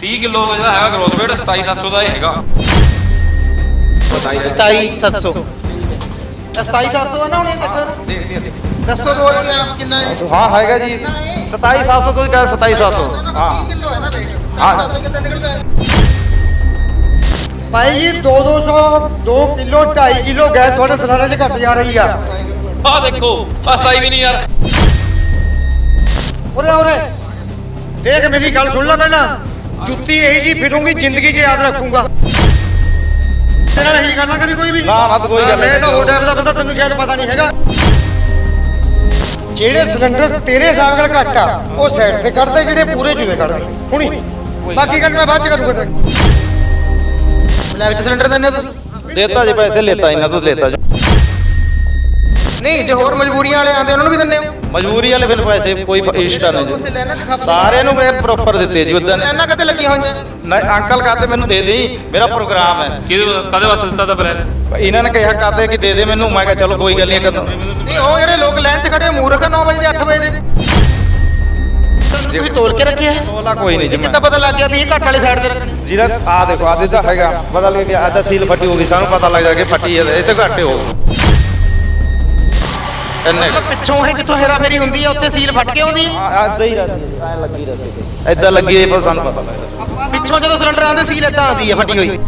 30 kilo ਜਿਹੜਾ ਹੈਗਾ gross weight 27700 ਦਾ ਇਹ ਹੈਗਾ। 27700 27700 ਹੈ ਨਾ ਹੁਣ ਇਹ ਦੇਖੋ ਦੱਸੋ ਬੋਲ ਕੇ ਆਪ ਕਿੰਨਾ ਹੈ ਹਾਂ ਹੈਗਾ ਜੀ। 27700 ਤੋਂ ਕਹ 27700 ਹਾਂ। 30 ਕਿਲੋ ਹੈ ਨਾ weight ਹਾਂ। ਹਾਂ ਕਿੰਨਾ ਨਿਕਲਦਾ ਹੈ? ਭਾਈ ਜੀ 2 200 2 ਕਿਲੋ 2.5 ਕਿਲੋ ਗੈਸ ਤੁਹਾਡੇ ਸਿਲੰਡਰ 'ਚ ਘਟ ਜਾ ਰਹੀ ਆ। ਆਹ ਦੇਖੋ 27 ਵੀ ਨਹੀਂ ਯਾਰ। ਉਰੇ ਉਰੇ। ਦੇਖ ਮੇਰੀ ਗੱਲ ਸੁਣ ਲੈ ਪਹਿਲਾਂ। ਜੁੱਤੀ ਇਹੀ ਜੀ ਫਿਰੂੰਗੀ ਜ਼ਿੰਦਗੀ 'ਚ ਯਾਦ ਰੱਖੂੰਗਾ। ਤੇਰੇ ਨਾਲ ਇਹੀ ਕਰਨਾ ਕਰੀ ਕੋਈ ਵੀ? ਨਾ, ਨਾ, ਤਾਂ ਕੋਈ ਗੱਲ ਨਹੀਂ। ਮੈਂ ਤਾਂ ਉਹ ਟਾਈਪ ਦਾ ਬੰਦਾ ਤੈਨੂੰ ਸ਼ਾਇਦ ਪਤਾ ਨਹੀਂ ਹੈਗਾ। ਜਿਹੜੇ ਸਿਲੰਡਰ ਤੇਰੇ ਹਿਸਾਬ ਨਾਲ ਘੱਟ ਆ ਉਹ ਸਾਈਡ ਤੇ ਕੱਢਦੇ ਜਿਹੜੇ ਪੂਰੇ ਜੁਦੇ ਕੱਢਦੇ। ਹੁਣੀ। ਬਾਕੀ ਗੱਲ ਮੈਂ ਬਾਅਦ ਚ ਕਰੂੰਗਾ ਤੇਰੇ ਬਲੈਕ ਚ ਸਿਲੰਡਰ ਦਿੰਦੇ ਹੋ ਤੁਸੀਂ? ਦੇਤਾ ਜੀ ਪੈਸੇ ਲੈਤਾ ਇਹਨਾਂ ਤੋਂ ਲੈਤਾ ਜੀ। ਨਹੀਂ ਜੇ ਹੋਰ ਮਜਬੂਰੀਆਂ ਵਾਲੇ ਆਉਂਦੇ ਉਹਨਾਂ ਨੂੰ ਵੀ ਦਿੰਦੇ ਹੋ? ਮਜਬੂਰੀ ਵਾਲੇ ਫਿਰ ਪੈਸੇ ਕੋਈ ਇਸ਼ਟਾ ਨਹੀਂ ਜੀ। ਲੈਣਾ ਤੇ ਖੱਪ ਸਾਰਿਆਂ ਨੂੰ ਮੈਂ ਪ੍ਰੋਪਰ ਦਿੱਤੇ ਜੀ ਉਦੋਂ ਲੈਣਾ ਕਿਤੇ ਲੱਗੀਆਂ ਹੋਈਆਂ? ਨਹੀਂ ਅੰਕਲ ਕਹਤੇ ਮੈਨੂੰ ਦੇ ਦੇਈ? ਮੇਰਾ ਪ੍ਰੋਗਰਾਮ ਹੈ। ਕਿਹਦੇ ਕਦੇ ਵਾਸਤੇ ਦਿੱਤਾ ਤਾਂ ਬਲੈਕ ਇਹਨਾਂ ਨੇ ਕਿਹਾ ਕਹਤੇ ਕਿ ਦੇ ਦੇ ਮੈਨੂੰ ਮੈਂ ਕਿਹਾ ਚਲੋ ਕੋਈ ਗੱਲ ਨਹੀਂ ਕਦੋਂ ਨਹੀਂ ਉਹ ਜਿਹੜੇ ਲੋਕ ਲਾਈਨ 'ਚ ਖੜੇ ਮੂਰਖ 9 ਵਜੇ ਦੇ 8 ਵਜੇ ਦੇ। ਤੁਸੀਂ ਤੋਲ ਕੇ ਰੱਖਿਆ? ਹੈ ਤੋਲਾ ਕੋਈ ਨਹੀਂ ਜੀ ਕਿੱਦਾਂ ਪਤਾ ਲੱਗ ਗਿਆ ਵੀ ਇਹ ਘੱਟ ਵਾਲੀ ਸਾਈਡ ਤੇ ਰੱਖਣੀ ਜਿਹੜਾ ਆ ਦੇਖੋ ਆ ਤਾਂ ਹੈਗਾ। ਬਦਲ ਕੇ ਆ ਤਾਂ ਸੀਲ ਫੱਟੀ ਹੋ ਗਈ ਸਾਨੂੰ ਪਤਾ ਲੱਗ ਜਾ ਕਿ ਫੱਟੀ ਹੈ ਇਹ ਤੇ ਘੱਟੇ ਹੋ ਇੰਨੇ ਮਤਲਬ ਪਿੱਛੋਂ ਇਹ ਜਿੱਥੋਂ ਹੇਰਾ ਫੇਰੀ ਹੁੰਦੀ ਹੈ ਉੱਥੇ ਸੀਲ ਫਟ ਕੇ ਆਉਂਦੀ? ਹੈ ਏਦਾਂ ਹੀ ਰਹਿੰਦੀ ਐ ਲੱਗੀ ਰਹਿੰਦੀ ਏਦਾਂ ਲੱਗੀ ਹੈ ਪਰ ਸਾਨੂੰ ਪਤਾ ਲੱਗਦਾ। ਪਿੱਛੋਂ ਜਦੋਂ ਸਿਲੰਡਰ ਆਉਂਦੇ ਸੀਲ ਏਦਾਂ ਆਉਂਦੀ ਹੈ ਫਟੀ ਹੋਈ।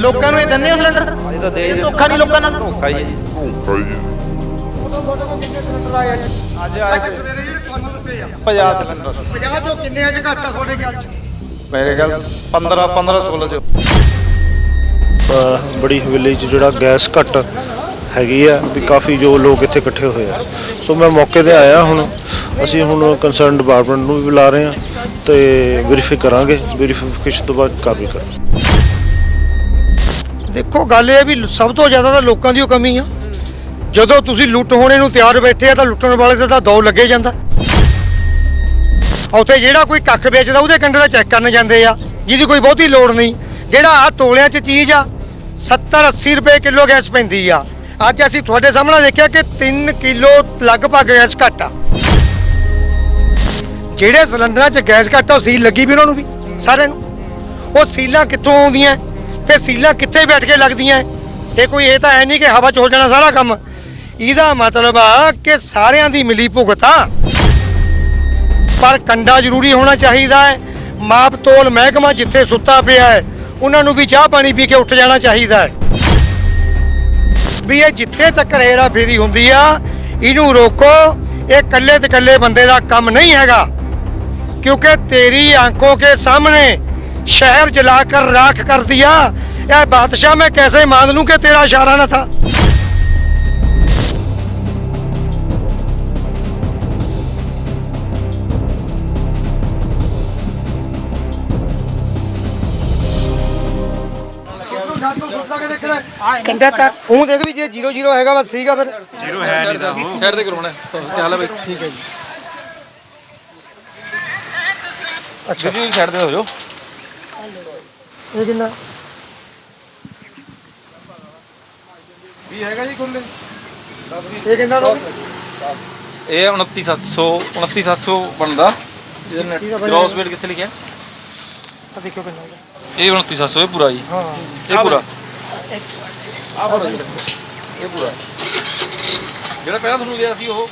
ਲੋਕਾਂ ਨੂੰ ਇਹ ਦਿੰਦੇ ਹੋ ਸਿਲੰਡਰ? ਇਹ ਤਾਂ ਦੇ ਇਹ ਧੋਖਾ ਨਹੀਂ ਲੋਕਾਂ ਨਾਲ? ਧੋਖਾ ਹੀ ਅੱਜ ਆਏ ਤੇ ਸਵੇਰੇ ਜਿਹੜੇ ਤੁਹਾਨੂੰ ਦਿੱਤੇ ਆ। 50 ਸਿਲੰਡਰ। 50 ਚੋਂ ਕਿੰਨੇ ਅੱਜ ਘੱਟ ਆ ਤੁਹਾਡੇ ਖਿਆਲ 'ਚ? ਮੇਰੇ ਖਿਆਲ 15 15 16 ਚ। ਅਹ ਬੜੀ ਹਵੇਲੀ 'ਚ ਜਿਹੜਾ ਗੈਸ ਘੱਟ ਹੈਗੀ ਆ ਵੀ ਕਾਫੀ ਜੋ ਲੋਕ ਇੱਥੇ ਇਕੱਠੇ ਹੋਏ ਆ। ਸੋ ਮੈਂ ਮੌਕੇ ਤੇ ਆਇਆ ਹੁਣ, ਅਸੀਂ ਹੁਣ ਕੰਸਰਨ ਡਿਪਾਰਟਮੈਂਟ ਨੂੰ ਵੀ ਬੁਲਾ ਰਹੇ ਆ ਤੇ ਵੈਰੀਫਾਈ ਕਰਾਂਗੇ ਵੈਰੀਫਿਕੇਸ਼ਨ ਤੋਂ ਬਾਅਦ ਕਾਰਵਾਈ ਕਰਾਂਗੇ। ਦੇਖੋ, ਗੱਲ ਇਹ ਵੀ ਸਭ ਤੋਂ ਜ਼ਿਆਦਾ ਤਾਂ ਲੋਕਾਂ ਦੀ ਓ ਕਮੀ ਆ। ਜਦੋਂ ਤੁਸੀਂ ਲੁੱਟ ਹੋਣੇ ਨੂੰ ਤਿਆਰ ਬੈਠੇ ਆ ਤਾਂ ਲੁੱਟਣ ਵਾਲੇ ਤੇ ਤਾਂ ਦੌ ਲੱਗੇ ਜਾਂਦਾ। ਉੱਥੇ ਜਿਹੜਾ ਕੋਈ ਕੱਖ ਵੇਚਦਾ, ਉਹਦੇ ਕੰਡੇ ਦਾ ਚੈੱਕ ਕਰਨ ਜਾਂਦੇ ਆ, ਜਿਹਦੀ ਕੋਈ ਬਹੁਤੀ ਲੋੜ ਨਹੀਂ। ਜਿਹੜਾ ਆ ਤੋਲਿਆਂ 'ਚ ਚੀਜ਼ ਆ 70 80 ਰੁਪਏ ਕਿਲੋ ਗੈਸ ਪੈਂਦੀ ਆ। ਅੱਜ ਅਸੀਂ ਤੁਹਾਡੇ ਸਾਹਮਣੇ ਦੇਖਿਆ ਕਿ 3 ਕਿਲੋ ਲਗਭਗ ਗੈਸ ਘੱਟ ਆ। ਜਿਹੜੇ ਸਿਲੰਡਰਾਂ 'ਚ ਗੈਸ ਘੱਟ ਆ, ਉਹ ਸੀਲ ਲੱਗੀ ਵੀ ਉਹਨਾਂ ਨੂੰ ਵੀ, ਸਾਰਿਆਂ ਨੂੰ। ਉਹ ਸੀਲਾਂ ਕਿੱਥੋਂ ਆਉਂਦੀਆਂ? ਤੇ ਸੀਲਾਂ ਕਿੱਥੇ ਬੈਠ ਕੇ ਲੱਗਦੀਆਂ? ਇਹ ਕੋਈ ਇਹ ਤਾਂ ਹੈ ਨਹੀਂ ਕਿ ਹਵਾ 'ਚ ਹੋ ਜਾਣਾ ਸਾਰਾ ਕੰਮ। ਇਹਦਾ ਮਤਲਬ ਆ ਕਿ ਸਾਰਿਆਂ ਦੀ ਮਿਲੀ ਭੁਗਤ ਆ। ਪਰ ਕੰਡਾ ਜ਼ਰੂਰੀ ਹੋਣਾ ਚਾਹੀਦਾ ਹੈ। ਮਾਪ ਤੋਲ ਮਹਿਕਮਾ ਜਿੱਥੇ ਸੁੱਤਾ ਪਿਆ ਹੈ, ਉਹਨਾਂ ਨੂੰ ਵੀ ਚਾਹ ਪਾਣੀ ਪੀ ਕੇ ਉੱਠ ਜਾਣਾ ਚਾਹੀਦਾ ਹੈ। ਵੀ ਇਹ ਜਿੱਥੇ ਤੱਕ ਹੇਰਾ ਫੇਰੀ ਹੁੰਦੀ ਆ ਇਹਨੂੰ ਰੋਕੋ ਇਹ ਕੱਲੇ ਤੇ ਕੱਲੇ ਬੰਦੇ ਦਾ ਕੰਮ ਨਹੀਂ ਹੈਗਾ क्योंकि तेरी आंखों के सामने शहर जलाकर राख कर दिया यह बादशाह मैं कैसे मान लूं कि तेरा इशारा न था ਕੰਡਾ ਤੱਕ ਤੂੰ ਦੇਖ ਵੀ ਜੇ 00 ਹੈਗਾ ਬਸ ਠੀਕ ਆ ਫਿਰ। ਜ਼ੀਰੋ ਹੈ ਨਹੀਂ ਤਾਂ ਸਾਈਡ ਤੇ ਕਰਾਉਣਾ ਚੱਲ ਬਈ? ਠੀਕ ਹੈ ਜੀ। ਅੱਛਾ। ਜੀ ਸਾਈਡ ਤੇ ਹੋ ਜਾਓ। ਇਹ ਕਿੰਨਾ ਵੀ ਹੈਗਾ ਜੀ ਖੁੱਲੇ ਇਹ ਕਿੰਨਾ ਲੋ ਇਹ 29700 29700 ਬਣਦਾ। ਇਹਦਾ ਠੀਕ ਆ ਨੈਟ ਬਾਈ। ਗ੍ਰੋਸ weight ਕਿੱਥੇ ਲਿਖਿਆ? ਆ ਦੇਖੋ ਕਿੰਨਾ ਹੈਗਾ। ਇਹ 29700 ਇਹ ਪੂਰਾ ਜੀ। ਹਾਂ। ਇਹ ਪੂਰਾ। ਆ ਫੜੋ ਜੀ। ਇਹ ਪੂਰਾ। ਜਿਹੜਾ ਪਹਿਲਾਂ ਤੁਹਾਨੂੰ ਗਿਆ ਸੀ ਉਹ?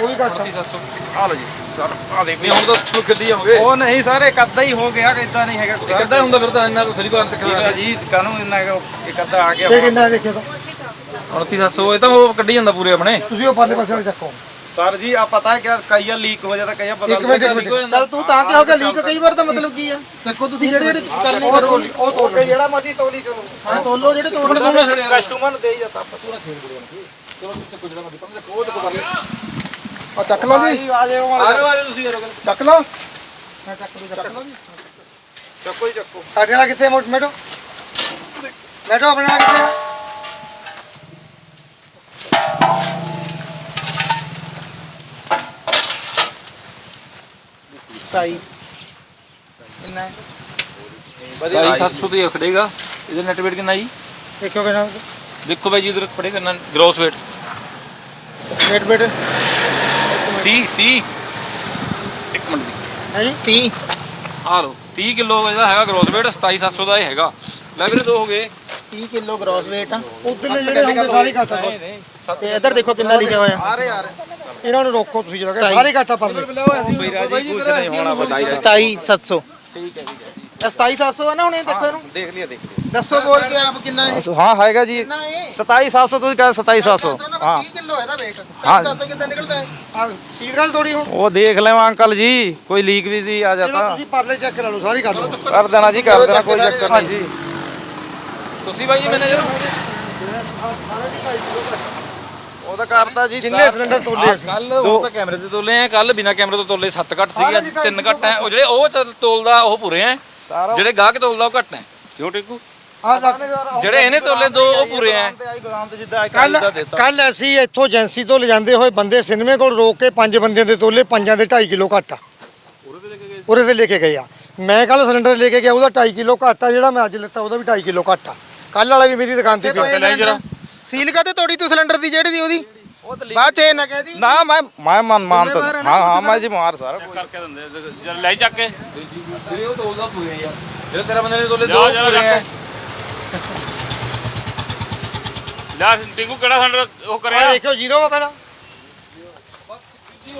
ਉਹ ਵੀ ਘੱਟ ਆ। 29700 ਆ ਲਓ ਜੀ। ਸਰ ਆ ਦੇਖ ਨਹੀਂ ਹੁਣ ਤਾਂ ਤੁਹਾਨੂੰ ਖਿੱਲੀ ਜਾਓਗੇ ਉਹ ਨਹੀਂ ਸਾਰੇ ਇੱਕ ਅੱਧਾ ਹੀ ਹੋ ਗਿਆ ਕਿ ਇਦਾਂ ਨਹੀਂ ਹੈਗਾ। ਇੱਕ ਅੱਧਾ ਹੁੰਦਾ ਫਿਰ ਤਾਂ ਇੰਨਾ ਕੁ ਥਲੀ ਬਾਰ ਤੱਕ ਠੀਕ ਹੈ ਜੀ ਕਾਨੂੰ ਇੰਨਾ ਕੁ ਇੱਕ ਅੱਧਾ ਆ ਗਿਆ। ਇਹ ਕਿੰਨਾ ਤਾਂ? 29700 ਇਹ ਤਾਂ ਉਹ ਕੱਢੀ ਜਾਂਦਾ ਪੂਰੇ ਆਪਣੇ। ਤੁਸੀਂ ਉਹ ਪਰਲੇ ਪਾਸੇ ਵਾਲੇ ਚੱਕੋ। ਸਰ ਜੀ ਆ ਪਤਾ ਹੈ ਕਿ ਕਈਆ ਲੀਕ ਹੋ ਜਾਂਦਾ ਕਈਆ ਪਤਾ ਇੱਕ ਮਿੰਟ ਇੱਕ ਲੀਕ ਹੋ ਮਿੰਟ। ਜਾਂਦਾ। ਚੱਲ ਤੂੰ ਤਾਂ ਕਿ ਹੋ ਗਿਆ ਲੀਕ ਕਈ ਵਾਰ ਤਾਂ ਮਤਲਬ ਕੀ ਆ? ਚੱਕੋ ਤੁਸੀਂ ਜਿਹੜੇ ਜਿਹੜੇ ਕਰਨੇ ਕਰੋ। ਉਹ ਤੋੜ ਕੇ ਜਿਹੜਾ ਮਰਜ਼ੀ ਤੋਲੀ ਚਲੋ। ਹਾਂ ਤੋਲੋ ਜਿਹੜੇ ਤੋੜਨੇ ਕਸਟਮਰ ਨੂੰ ਦੇ ਹੀ ਜਾਂਦਾ ਆ ਚੱਕ ਲਓ ਜੀ। ਆ ਜਾਓ ਆ ਜਾਓ ਆ ਜਾਓ। ਤੁਸੀਂ ਕਰੋ ਚੱਕ ਲਓ। ਮੈਂ ਚੱਕ ਲਈ ਚੱਕ ਲਓ ਜੀ। ਚੱਕੋ ਹੀ ਚੱਕੋ। ਸਾਡੇ ਵਾਲਾ ਕਿੱਥੇ ਮੋਟ ਮੈਡੋ ਮੈਡੋ ਆਪਣੇ ਵਾਲਾ ਕਿੱਥੇ ਆ? ਸਤਾਈ। ਕਿੰਨਾ ਹੈ? 29700 ਤੇ ਖੜੇਗਾ। ਇਹਦਾ ਨੈਟ weight ਕਿੰਨਾ ਜੀ? ਦੇਖਿਓ ਕਿੰਨਾ ਦੇਖੋ ਬਾਈ ਜੀ ਉਧਰ ਪੜੇ ਕਿੰਨਾ ਗ੍ਰੋਸ weight ਵੇਟ ਵੇਟ 30 30 ਇੱਕ ਮਿੰਟ ਦੀ ਹੈ ਜੀ 30 ਆ ਲਓ 30 ਕਿਲੋ ਇਹਦਾ ਹੈਗਾ ਗਰੋਸ weight 27700 ਦਾ ਇਹ ਹੈਗਾ। ਲੈ ਵੀਰੇ ਦੋ ਹੋ ਗਏ। 30 ਕਿਲੋ ਗ੍ਰੋਸ weight ਆ। ਉਧਰਲੇ ਜਿਹੜੇ ਹੁੰਦੇ ਸਾਰੇ ਘਾਟਾ ਪਾਓ। ਤੇ ਇੱਧਰ ਦੇਖੋ ਕਿੰਨਾ ਲਿਖਿਆ ਹੋਇਆ। ਇਹਨਾਂ ਨੂੰ ਰੋਕੋ ਤੁਸੀਂ ਜਰਾ ਸਾਰੇ ਘਾਟਾ ਪਰ ਲੈ ਬਈ ਜੀ ਕੁਝ ਨਹੀਂ ਹੋਣਾ ਬਤਾਈ 27700 ਠੀਕ ਹੈ ਜੀ ਇਹ 27700 ਹੈ ਨਾ ਹੁਣ ਇਹ ਦੇਖੋ ਇਹਨੂੰ। ਦੇਖ ਲਿਆ ਦੇਖ ਲਿਆ। ਦੱਸੋ ਬੋਲ ਕੇ ਆਪ ਕਿੰਨਾ ਹੈ ਹਾਂ ਹੈਗਾ ਜੀ। ਕਿੰਨਾ ਹੈ 27700 ਤੁਸੀਂ ਕਹਿੰਦੇ 27700 ਹਾਂ। 30 ਕਿਲੋ ਹੈ ਨਾ weight ਹਾਂ। 27700 ਕਿੱਦਾਂ ਨਿਕਲਦਾ ਹੈ? ਆ ਸੀਲ ਗੱਲ ਥੋੜੀ ਹੁਣ। ਉਹ ਦੇਖ ਲੈਵਾਂ ਅੰਕਲ ਜੀ ਕੋਈ ਲੀਕ ਵੀ ਸੀ ਆ ਤੁਸੀਂ ਪਰਲੇ ਚੈੱਕ ਕਰਾ ਲਓ ਸਾਰੀ ਕਰ ਲਓ। ਕਰ ਦੇਣਾ ਜੀ ਕਰ ਦੇਣਾ ਕੋਈ ਚੱਕਰ ਨਹੀਂ ਜੀ। ਤੁਸੀਂ ਬਾਈ ਜੀ ਮੈਨੇਜਰ? ਉਹ ਤਾਂ ਕਰਤਾ ਜੀ ਜਿੰਨੇ ਸਿਲੰਡਰ ਤੋਲੇ ਅਸੀਂ? ਕੱਲ ਉਹ ਤਾਂ ਕੈਮਰੇ ਤੇ ਤੋਲੇ ਆ ਕੱਲ ਬਿਨਾ ਕੈਮਰੇ ਤੋਂ ਤੋਲੇ 7 ਘੱਟ ਸੀਗੇ ਅੱਜ 3 ਘੱਟ ਹੈ। ਉਹ ਜਿਹੜੇ ਉਹ ਤੋਲਦਾ ਉਹ ਪੂਰੇ ਆ ਜਿਹੜੇ ਗਾਹਕ ਤੋਲਦਾ ਉਹ ਘੱਟ ਹੈ ਕਿਉਂ ਟਿੱਕੂ? ਆ ਜਿਹੜੇ ਇਹਨੇ ਤੋਲੇ ਦੋ ਉਹ ਪੂਰੇ ਆ ਕੱਲ ਕੱਲ ਅਸੀਂ ਇੱਥੋਂ ਏਜੰਸੀ ਤੋਂ ਲਿਜਾਂਦੇ ਹੋਏ ਬੰਦੇ ਸਿਨੇਮੇ ਕੋਲ ਰੋਕ ਕੇ ਪੰਜ ਬੰਦਿਆਂ ਦੇ ਤੋਲੇ ਪੰਜਾਂ ਦੇ 2.5 ਕਿਲੋ ਘੱਟ ਆ। ਉਰੇ ਤੇ ਲੈ ਕੇ ਗਏ ਆ। ਮੈਂ ਕੱਲ ਸਿਲੰਡਰ ਲੈ ਕੇ ਗਿਆ ਉਹਦਾ 2.5 ਕਿਲੋ ਘੱਟ ਆ ਜਿਹੜਾ ਮੈਂ ਅੱਜ ਲਿੱਤਾ ਉਹਦਾ ਵੀ 2.5 ਕਿਲੋ ਘੱਟ ਆ। ਕੱਲ ਵਾਲਾ ਵੀ ਮੇਰੀ ਦੁਕਾਨ ਤੇ ਪਿਆ। ਲੈ ਜਰਾ। ਸੀਲ ਕਾਤੇ ਤੋੜੀ ਤੂੰ ਸਿਲੰਡਰ ਦੀ ਜਿਹੜੀ ਦੀ ਉਹਦੀ। ਬਾਅਦ ਚ ਇਹ ਨਾ ਕਹਿ ਦੀ। ਨਾ ਮੈਂ ਮੈਂ ਮਨ ਮਾਨ ਤਾਂ ਜ਼ਿੰਮੇਵਾਰ ਹੈ ਨਾ ਹਾਂ ਮੈਂ ਜੀ ਮਾਰ ਸਾਰਾ ਕਰਕੇ ਦਿੰਦੇ ਜਰ ਲੈ ਚੱਕ ਕੇ। ਜਿਹੜੇ ਉਹ ਤੋਲਦਾ ਪੂਰੇ ਆ ਯਾਰ। ਜਿਹੜੇ ਤੇਰਾ ਬੰਦੇ ਨੇ ਤੋਲੇ ਜਾ, ਦੋ ਜਾ, ਪੂਰੇ ਆ। ਜਾ। ਲੈ ਟਿੰਕੂ ਕਿਹੜਾ ਸੰਡਰ ਉਹ ਆ ਕਰਿਆ ਦੇਖਿਓ ਜ਼ੀਰੋ ਵਾ ਪਹਿਲਾਂ।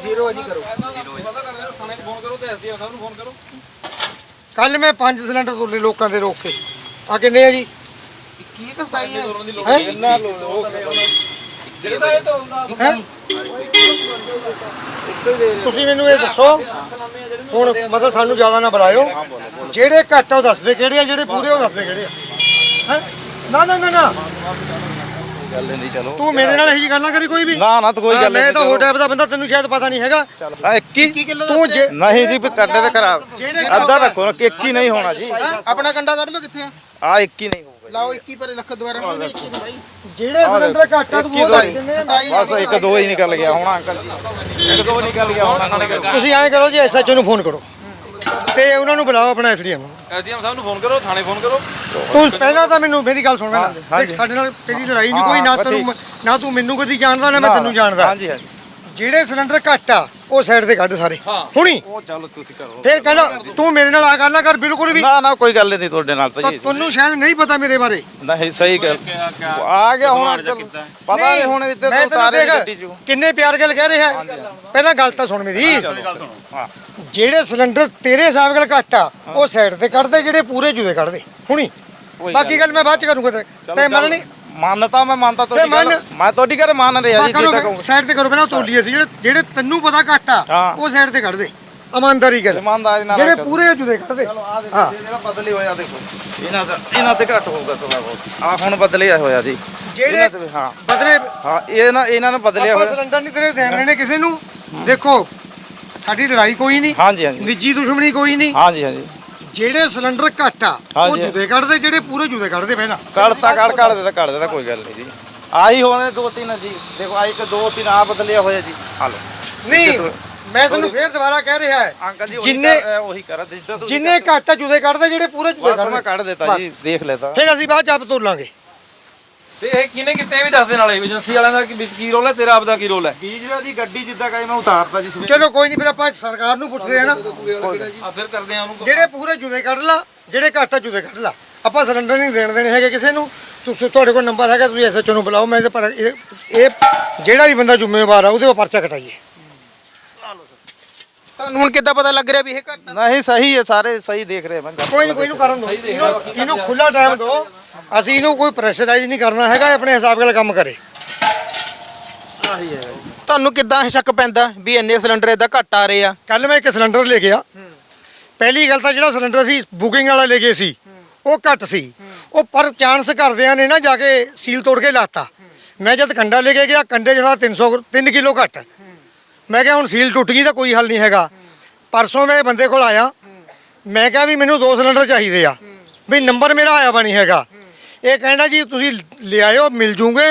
ਜ਼ੀਰੋ ਅਜੀ ਕਰੋ ਪਤਾ ਕਰ। ਰਹੇ ਥਾਣੇ ਫੋਨ ਕਰੋ ਤੇ ਐਸਡੀਐਮ ਸਾਹਿਬ ਨੂੰ ਫੋਨ ਕਰੋ ਕੱਲ ਮੈਂ ਪੰਜ ਸਿਲੰਡਰ ਤੋਲੇ ਲੋਕਾਂ ਦੇ ਰੋਕ ਕੇ। ਆ ਕਿੰਨੇ ਆ ਜੀ? 21 ਕਿ 27 ਹੈ? ਲੋੜ ਹੈ ਜਿਹੜੇ ਤਾਂ ਇਹ ਤੋਲਦਾ ਹੈਂ? ਤੁਸੀਂ ਮੈਨੂੰ ਇਹ ਦੱਸੋ ਹੁਣ ਮਤਲਬ ਸਾਨੂੰ ਜ਼ਿਆਦਾ ਨਾ ਬੁਲਾਇਓ। ਜਿਹੜੇ ਘੱਟ ਉਹ ਦੱਸਦੇ ਕਿਹੜੇ ਆ ਜਿਹੜੇ ਪੂਰੇ ਉਹ ਦੱਸਦੇ ਕਿਹੜੇ ਆ। ਹੈਂ? ਨਾ ਨਾ ਨਾ ਨਾ। ਗੱਲ ਨਹੀਂ ਚਲੋ। ਤੂੰ ਮੇਰੇ ਨਾਲ ਇਹੀ ਗੱਲ ਨਾ ਕਰੀ ਕੋਈ ਵੀ। ਨਾ ਨਾ ਤਾਂ ਕੋਈ ਗੱਲ ਮੈਂ ਤਾਂ ਹੋਰ ਟਾਈਪ ਦਾ ਬੰਦਾ ਤੈਨੂੰ ਸ਼ਾਇਦ ਪਤਾ ਨਹੀਂ ਹੈਗਾ। ਹਾਂ। 21 21 ਕਿਲੋ ਤੂੰ ਨਹੀਂ ਜੀ ਵੀ ਕੱਢੇ ਤੇ ਕਰਾ ਅੱਧਾ ਰੱਖੋ ਨਾ ਕਿ 21 ਨਹੀਂ ਹੋਣਾ ਜੀ। ਆਪਣਾ ਕੰਡਾ ਕੱਢ ਲਓ ਕਿੱਥੇ ਆ? ਆ 21 ਨਹੀਂ ਲਾਓ 21 ਪਰ ਲੱਖ ਦੁਬਾਰਾ। ਜਿਹੜੇ ਸਿਲੰਡਰ ਘੱਟ ਆ ਤੂੰ ਉਹ ਦੱਸ ਦਿੰਦੇ ਆ। ਬਸ ਇੱਕ ਦੋ ਹੀ ਨਿਕਲ ਗਿਆ ਹੁਣ ਅੰਕਲ ਜੀ। ਇੱਕ ਦੋ ਨਿਕਲ ਗਿਆ ਹੁਣ ਅੰਕਲ ਜੀ। ਤੁਸੀਂ ਐਂ ਕਰੋ ਜੀ ਐਸਐਚਓ ਨੂੰ ਫੋਨ ਕਰੋ। ਤੇ ਉਹਨਾਂ ਨੂੰ ਬੁਲਾਓ ਆਪਣਾ ਐਸਡੀਐਮ ਐਸਡੀਐਮ ਸਾਹਿਬ ਨੂੰ ਫੋਨ ਕਰੋ ਥਾਣੇ ਫੋਨ ਕਰੋ। ਤੂੰ ਪਹਿਲਾਂ ਤਾਂ ਮੈਨੂੰ ਮੇਰੀ ਗੱਲ ਸੁਣ। ਸਾਡੇ ਨਾਲ ਤੇਰੀ ਲੜਾਈ ਨਹੀਂ ਕੋਈ ਨਾ ਬਸ ਤੈਨੂੰ ਨਾ ਤੂੰ ਮੈਨੂੰ ਕਦੀ ਜਾਣਦਾ ਨਾ ਮੈਂ ਤੈਨੂੰ ਜਾਣਦਾ। ਹਾਂਜੀ ਹਾਂਜੀ। ਜਿਹੜੇ ਸਿਲੰਡਰ ਘੱਟ ਆ ਉਹ ਸਾਈਡ ਤੇ ਕੱਢ ਸਾਰੇ। ਹੁਣੀ? ਉਹ ਚਲੋ ਤੁਸੀਂ ਕਰੋ। ਫੇਰ ਕਹਿੰਦਾ ਤੂੰ ਮੇਰੇ ਨਾਲ ਆ ਗੱਲ ਨਾ ਕਰ ਬਿਲਕੁਲ ਵੀ। ਨਾ ਨਾ ਕੋਈ ਗੱਲ ਨਹੀਂ ਤੁਹਾਡੇ ਨਾਲ ਤਾਂ ਤਾਂ ਜੀ। ਤੁਹਾਨੂੰ ਸ਼ਾਇਦ ਨਹੀਂ ਪਤਾ ਮੇਰੇ ਬਾਰੇ। ਨਹੀਂ ਸਹੀ ਗੱਲ। ਆ ਗਿਆ ਹੁਣ ਪਤਾ ਨਹੀਂ ਹੁਣ ਮੈਂ ਤੋਂ ਸਾਰੇ ਗੱਡੀ ਚ। ਕਿੰਨੇ ਪਿਆਰ ਗੱਲ ਕਹਿ ਰਿਹਾ। ਪਹਿਲਾਂ ਗੱਲ ਤਾਂ ਸੁਣ ਮੇਰੀ। ਜਿਹੜੇ ਸਿਲੰਡਰ ਤੇਰੇ ਹਿਸਾਬ ਨਾਲ ਘੱਟ ਆ ਉਹ ਸਾਈਡ ਤੇ ਕੱਢ ਦੇ ਜਿਹੜੇ ਪੂਰੇ ਜੁਦੇ ਕੱਢ ਦੇ। ਹੁਣੀ? ਬਾਕੀ ਗੱਲ ਮੈਂ ਬਾਅਦ ਚ ਕਰੂੰਗਾ ਤੇ। ਮੰਨਣੀ ਮੰਨਤਾ ਮੈਂ ਮੰਨਤਾ ਤੁਹਾਡੀ। ਗੱਲ। ਮੈਂ ਤੁਹਾਡੀ ਗੱਲ ਮੰਨ ਰਿਹਾ ਜੀ ਜਿੱਦਾਂ ਕਹੋ ਸਾਈਡ ਤੇ ਕਰੋ ਪਹਿਲਾਂ ਤੋਲੀ ਅਸੀਂ ਜਿਹੜੇ ਜਿਹੜੇ ਤੈਨੂੰ ਪਤਾ ਘੱਟ ਆ। ਉਹ ਸਾਈਡ ਤੇ ਕੱਢ ਦੇ ਇਮਾਨਦਾਰੀ ਗੱਲ। ਇਮਾਨਦਾਰੀ ਨਾਲ ਜਿਹੜੇ। ਪੂਰੇ ਜੁਦੇ ਕੱਢ ਦੇ ਹਾਂ। ਜਿਹੜਾ ਬਦਲੀ ਹੋਇਆ ਦੇਖੋ। ਇਹਨਾਂ ਦਾ ਇਹਨਾਂ ਤੇ ਘੱਟ ਹੋਊਗਾ ਥੋੜਾ ਬਹੁਤ। ਆ ਹੁਣ ਬਦਲਿਆ ਹੋਇਆ ਜੀ। ਜਿਹੜੇ ਹਾਂ। ਬਦਲੇ ਹਾਂ ਇਹ ਨਾ ਇਹਨਾਂ ਨੇ ਬਦਲਿਆ ਹੋਇਆ। ਸਿਲੰਡਰ ਨਹੀਂ ਤੇਰੇ ਦੇਣ ਦੇਣੇ ਕਿਸੇ ਨੂੰ। ਦੇਖੋ ਸਾਡੀ ਲੜਾਈ ਕੋਈ ਨਹੀਂ। ਹਾਂਜੀ ਹਾਂਜੀ। ਨਿੱਜੀ ਦੁਸ਼ਮਣੀ ਕੋਈ ਨਹੀਂ। ਹਾਂਜੀ ਹਾਂਜੀ। ਜਿਹੜੇ ਸਿਲੰਡਰ ਘੱਟ ਆ ਉਹ ਹਾਂਜੀ। ਜੁਦੇ ਕੱਢਦੇ ਜਿਹੜੇ ਪੂਰੇ ਜੁਦੇ ਕੱਢਦੇ ਪਹਿਲਾਂ ਕੱਢਤਾ ਕੱਢ ਕੱਢ ਦੇ ਤਾਂ ਕੱਢ ਦੇ ਤਾਂ ਕੋਈ ਗੱਲ ਨਹੀਂ ਜੀ। ਆਹੀ ਹੋਣੇ ਦੋ ਤਿੰਨ ਜੀ। ਦੇਖੋ ਆ ਇੱਕ ਦੋ ਤਿੰਨ ਆ ਬਦਲਿਆ ਹੋਇਆ ਜੀ। ਹਲੋ ਨਹੀਂ ਮੈਂ ਤੁਹਾਨੂੰ ਫੇਰ ਦੁਬਾਰਾ ਕਹਿ ਰਿਹਾ ਹੈ। ਅੰਕਲ ਜੀ ਜਿੰਨੇ- ਉਹੀ ਕਰ- ਉਹੀ ਕਰ ਜਿੱਦਾਂ ਤੁਸੀਂ ਜਿੰਨੇ ਘੱਟ ਆ ਜੁਦੇ ਕੱਢਦੇ ਜਿਹੜੇ ਪੂਰੇ ਜੁਦੇ ਬਸ ਮੈਂ ਕੱਢਦੇ। ਕੱਢ ਦਿੱਤਾ ਜੀ ਦੇਖ ਲੈਤਾ ਫਿਰ ਅਸੀਂ ਬਾਅਦ ਚ ਆਪ ਤੋਲਾਂਗੇ। ਤੇ ਇਹ ਕਿਨੇ ਕਿਤੇ ਵੀ ਦੱਸ ਦੇਣ ਵਾਲੇ? ਏਜੰਸੀ ਵਾਲਿਆਂ ਦਾ ਕੀ ਕੀ ਰੋਲ ਹੈ? ਤੇਰਾ ਆਪਦਾ ਕੀ ਰੋਲ ਹੈ? ਗੀਜਰਾ ਦੀ ਗੱਡੀ ਜਿੱਦਾਂ ਕਹੇ ਮੈਂ ਉਤਾਰਤਾ ਜੀ ਸਵੇਰੇ। ਚਲੋ ਕੋਈ ਨਹੀਂ ਫਿਰ ਆਪਾਂ ਸਰਕਾਰ ਨੂੰ ਪੁੱਛਦੇ ਆ ਨਾ। ਆ ਫਿਰ ਕਰਦੇ ਆ ਉਹਨੂੰ ਜਿਹੜੇ ਪੂਰੇ ਜੁਦੇ ਕੱਢ ਲਾ ਜਿਹੜੇ ਘੱਟ ਆ ਜੁਦੇ ਕੱਢ ਲਾ। ਆਪਾਂ ਸਿਲੰਡਰ ਨਹੀਂ ਦੇਣ ਦੇਣੇ ਹੈਗੇ ਕਿਸੇ ਨੂੰ। ਤੁਸੀਂ ਤੁਹਾਡੇ ਕੋਲ ਨੰਬਰ ਹੈਗਾ ਤੁਸੀਂ ਐਸਐਚਓ ਨੂੰ ਬੁਲਾਓ ਮੈਂ ਇਹਦੇ ਪਰ ਇਹ ਇਹ ਜਿਹੜਾ ਵੀ ਬੰਦਾ ਜ਼ਿੰਮੇਵਾਰ ਆ ਉਹਦੇ ਉੱਪਰ ਪਰਚਾ ਕਟਾਈਏ। ਤੁਹਾਨੂੰ ਹੁਣ ਕਿੱਦਾਂ ਪਤਾ ਲੱਗ ਰਿਹਾ ਵੀ ਇਹ ਘੱਟ ਆ? ਨਹੀਂ ਸਹੀ ਹੈ ਸਾਰੇ ਸਹੀ ਦੇਖ ਰਹੇ ਮੈਂ ਕੋਈ ਨਹੀਂ ਕੋਈ ਨੂੰ ਕਰਨ ਦਿਓ। ਇਹਨੂੰ- ਇਹਨੂੰ ਖੁੱਲਾ ਟਾਈਮ ਦਿਓ। ਅਸੀਂ ਇਹਨੂੰ ਕੋਈ ਪ੍ਰੈਸ਼ਰਾਈਜ਼ ਨਹੀਂ ਕਰਨਾ ਹੈਗਾ ਆਪਣੇ ਹਿਸਾਬ ਨਾਲ ਕੰਮ ਕਰੇ। ਤੁਹਾਨੂੰ ਕਿੱਦਾਂ ਇਹ ਸ਼ੱਕ ਪੈਂਦਾ ਵੀ ਇੰਨੇ ਸਿਲੰਡਰ ਇਦਾਂ ਘੱਟ ਆ ਰਹੇ ਆ? ਕੱਲ ਮੈਂ ਇੱਕ ਸਿਲੰਡਰ ਲੈ ਗਿਆ। ਪਹਿਲੀ ਗੱਲ ਤਾਂ ਜਿਹੜਾ ਸਿਲੰਡਰ ਸੀ ਬੁਕਿੰਗ ਵਾਲਾ ਲੈ ਗਏ ਸੀ ਉਹ ਘੱਟ ਸੀ। ਉਹ ਪਰ ਚਾਂਸ ਕਰਦਿਆਂ ਨੇ ਨਾ ਜਾ ਕੇ ਸੀਲ ਤੋੜ ਕੇ ਲਾਤਾ। ਮੈਂ ਜਦ ਕੰਡਾ ਲੈ ਕੇ ਗਿਆ ਕੰਡੇ ਜਿਹੜਾ 300 3 ਕਿਲੋ ਘੱਟ। ਮੈਂ ਕਿਹਾ ਹੁਣ ਸੀਲ ਟੁੱਟ ਗਈ ਤਾਂ ਕੋਈ ਹੱਲ ਨਹੀਂ ਹੈਗਾ। ਪਰਸੋਂ ਮੈਂ ਬੰਦੇ ਕੋਲ ਆਇਆ। ਮੈਂ ਕਿਹਾ ਵੀ ਮੈਨੂੰ ਦੋ ਸਿਲੰਡਰ ਚਾਹੀਦੇ ਆ। ਵੀ ਨੰਬਰ ਮੇਰਾ ਆਇਆ ਵਾ ਨਹੀਂ ਹੈਗਾ। ਇਹ ਕਹਿੰਦਾ ਜੀ ਤੁਸੀਂ ਲਿਆਇਓ ਮਿਲ ਜੂਗੇ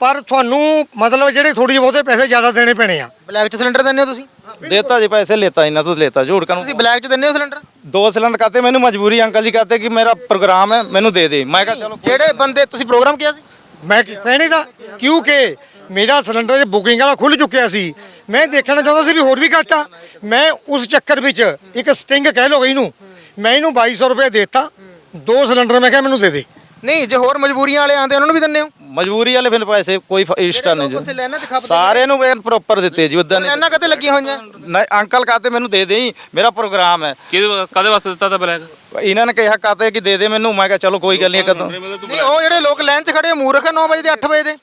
ਪਰ ਤੁਹਾਨੂੰ ਮਤਲਬ ਜਿਹੜੇ ਥੋੜੀ ਬਹੁਤੇ ਪੈਸੇ ਜ਼ਿਆਦਾ ਦੇਣੇ ਪੈਣੇ ਆ। ਬਲੈਕ ਚ ਸਿਲੰਡਰ ਦਿੰਦੇ ਹੋ ਤੁਸੀਂ? ਦੇਤਾ ਜੀ ਪੈਸੇ ਲੇਤਾ ਇਹਨਾਂ ਤੋਂ ਲੇਤਾ ਝੂਠ ਕਾਨੂੰ ਤੁਸੀਂ ਬਲੈਕ ਚ ਦਿੰਦੇ ਹੋ ਸਿਲੰਡਰ? ਦੋ ਸਿਲੰਡਰ ਕਾਤੇ ਮੈਨੂੰ ਮਜਬੂਰੀ ਅੰਕਲ ਜੀ ਕਹਤੇ ਕਿ ਮੇਰਾ ਪ੍ਰੋਗਰਾਮ ਹੈ ਮੈਨੂੰ ਦੇ ਦੇ। ਮੈਂ ਕਿਹਾ ਚਲੋ ਜਿਹੜੇ ਬੰਦੇ ਤੁਸੀਂ ਪ੍ਰੋਗਰਾਮ ਕੀਤਾ ਸੀ? ਮੈਂ ਕਹਿਣੇ ਦਾ? ਕਿਉਂਕਿ ਮੇਰਾ ਸਿਲੰਡਰ ਦੀ ਬੁਕਿੰਗ ਵਾਲਾ ਖੁੱਲ ਚੁੱਕਿਆ ਸੀ। ਮੈਂ ਦੇਖਣਾ ਚਾਹੁੰਦਾ ਸੀ ਵੀ ਹੋਰ ਵੀ ਘੱਟ ਆ। ਮੈਂ ਉਸ ਚੱਕਰ ਵਿੱਚ ਇੱਕ ਸਟਿੰਗ ਕਹਿ ਲੋ ਇਹਨੂੰ ਮੈਂ ਇਹਨੂੰ 2200 ਰੁਪਏ ਦੇਤਾ। ਦੋ ਸਿਲੰਡਰ ਮੈਂ ਕਿਹਾ ਮੈਨੂੰ ਦੇ ਦੇ। ਨਹੀਂ ਜੇ ਹੋਰ ਮਜਬੂਰੀਆਂ ਵਾਲੇ ਆਉਂਦੇ ਉਹਨਾਂ ਨੂੰ ਵੀ ਦਿੰਦੇ ਹੋ? ਮਜਬੂਰੀ ਵਾਲੇ ਫਿਰ ਪੈਸੇ ਕੋਈ ਫ- ਇਸ਼ਟਾ ਨਹੀਂ ਉੱਥੇ ਜੀ। ਲੈਣਾ ਤੇ ਖਪਦੇ ਸਾਰੇ ਨੂੰ ਵੇ ਪ੍ਰੋਪਰ ਦਿੱਤੇ ਜੀ ਉਦਾਂ ਨਹੀਂ। ਲੈਣਾ ਕਦੇ ਲੱਗੀਆਂ ਹੋਈਆਂ? ਨਹੀਂ ਅੰਕਲ ਕਹਤੇ ਮੈਨੂੰ ਦੇ ਦੇਈ? ਮੇਰਾ ਪ੍ਰੋਗਰਾਮ ਹੈ। ਕਿਹਦੇ ਕਦੇ ਵਾਸਤੇ ਦਿੱਤਾ ਤਾਂ ਬਲੈਕ? ਇਹਨਾਂ ਨੇ ਕਿਹਾ ਕਹਤੇ ਕਿ ਦੇ ਦੇ ਮੈਨੂੰ। ਮੈਂ ਕਿਹਾ ਚਲੋ ਕੋਈ ਗੱਲ ਨਹੀਂ ਕਦੋਂ ਨਹੀਂ ਉਹ ਜਿਹੜੇ ਲੋਕ ਲਾਈਨ 'ਚ ਖੜੇ ਆ, ਮੂਰਖ 9 ਵਜੇ ਦੇ 8 ਵਜੇ ਦੇ।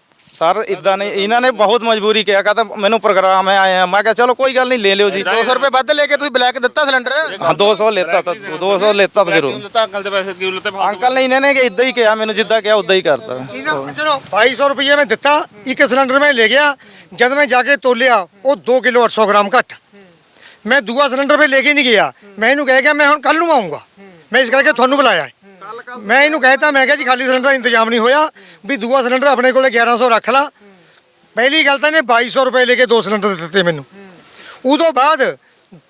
ਸਰ ਇਦਾਂ ਨਹੀਂ ਇਹਨਾਂ ਨੇ ਬਹੁਤ ਮਜਬੂਰੀ ਕਿਹਾ ਕਹਤਾ ਮੈਨੂੰ ਪ੍ਰੋਗਰਾਮ ਹੈ ਆਏ ਆ ਮੈਂ ਕਿਹਾ ਚਲੋ ਕੋਈ ਗੱਲ ਨਹੀਂ ਲੈ ਲਿਓ ਜੀ। 200 ਰੁਪਏ ਵੱਧ ਲੈ ਕੇ ਤੁਸੀਂ ਬਲੈਕ ਦਿੱਤਾ ਸਿਲੰਡਰ? ਹਾਂ 200 ਲੈਤਾ ਤਾਂ 200 ਲੈਤਾ ਤਾਂ ਜ਼ਰੂਰ। ਦਿੱਤਾ ਅੰਕਲ ਦੇ ਪੈਸੇ ਕਿਉਂ ਲਿੱਤੇ? ਅੰਕਲ ਨੇ ਇਹਨਾਂ ਨੇ ਇਦਾਂ ਹੀ ਕਿਹਾ ਮੈਨੂੰ ਜਿੱਦਾਂ ਕਿਹਾ ਉਦਾਂ ਹੀ ਕਰਤਾ। ਇਹਨਾਂ ਚਲੋ 2200 ਰੁਪਏ ਮੈਂ ਦਿੱਤਾ ਇੱਕ ਸਿਲੰਡਰ ਮੈਂ ਲੈ ਗਿਆ ਜਦ ਮੈਂ ਜਾ ਕੇ ਤੋਲਿਆ ਉਹ 2 ਕਿਲੋ 800 ਗ੍ਰਾਮ ਘੱਟ। ਮੈਂ ਦੂਆ ਸਿਲੰਡਰ ਵੀ ਲੈ ਕੇ ਨਹੀਂ ਗਿਆ। ਮੈਂ ਇਹਨੂੰ ਕਹਿ ਗਿਆ ਮੈਂ ਹੁਣ ਕੱਲ ਨੂੰ ਆਉਂਗਾ ਮੈਂ ਇਸ ਕਰਕੇ ਤੁਹਾਨੂੰ ਬੁਲਾਇਆ ਹੈ। ਮੈਂ ਇਹਨੂੰ ਕਹਿਤਾ ਮੈਂ ਕਿਹਾ ਜੀ ਖਾਲੀ ਸਿਲੰਡਰ ਦਾ ਇੰਤਜ਼ਾਮ ਨਹੀਂ ਹੋਇਆ ਵੀ ਦੂਆ ਸਿਲੰਡਰ ਆਪਣੇ ਕੋਲੇ 1100 ਰੱਖ ਲਾ। ਪਹਿਲੀ ਗੱਲ ਤਾਂ ਇਹਨੇ 2200 ਰੁਪਏ ਲੈ ਕੇ ਦੋ ਸਿਲੰਡਰ ਦਿੱਤੇ ਮੈਨੂੰ। ਉਦੋਂ ਬਾਅਦ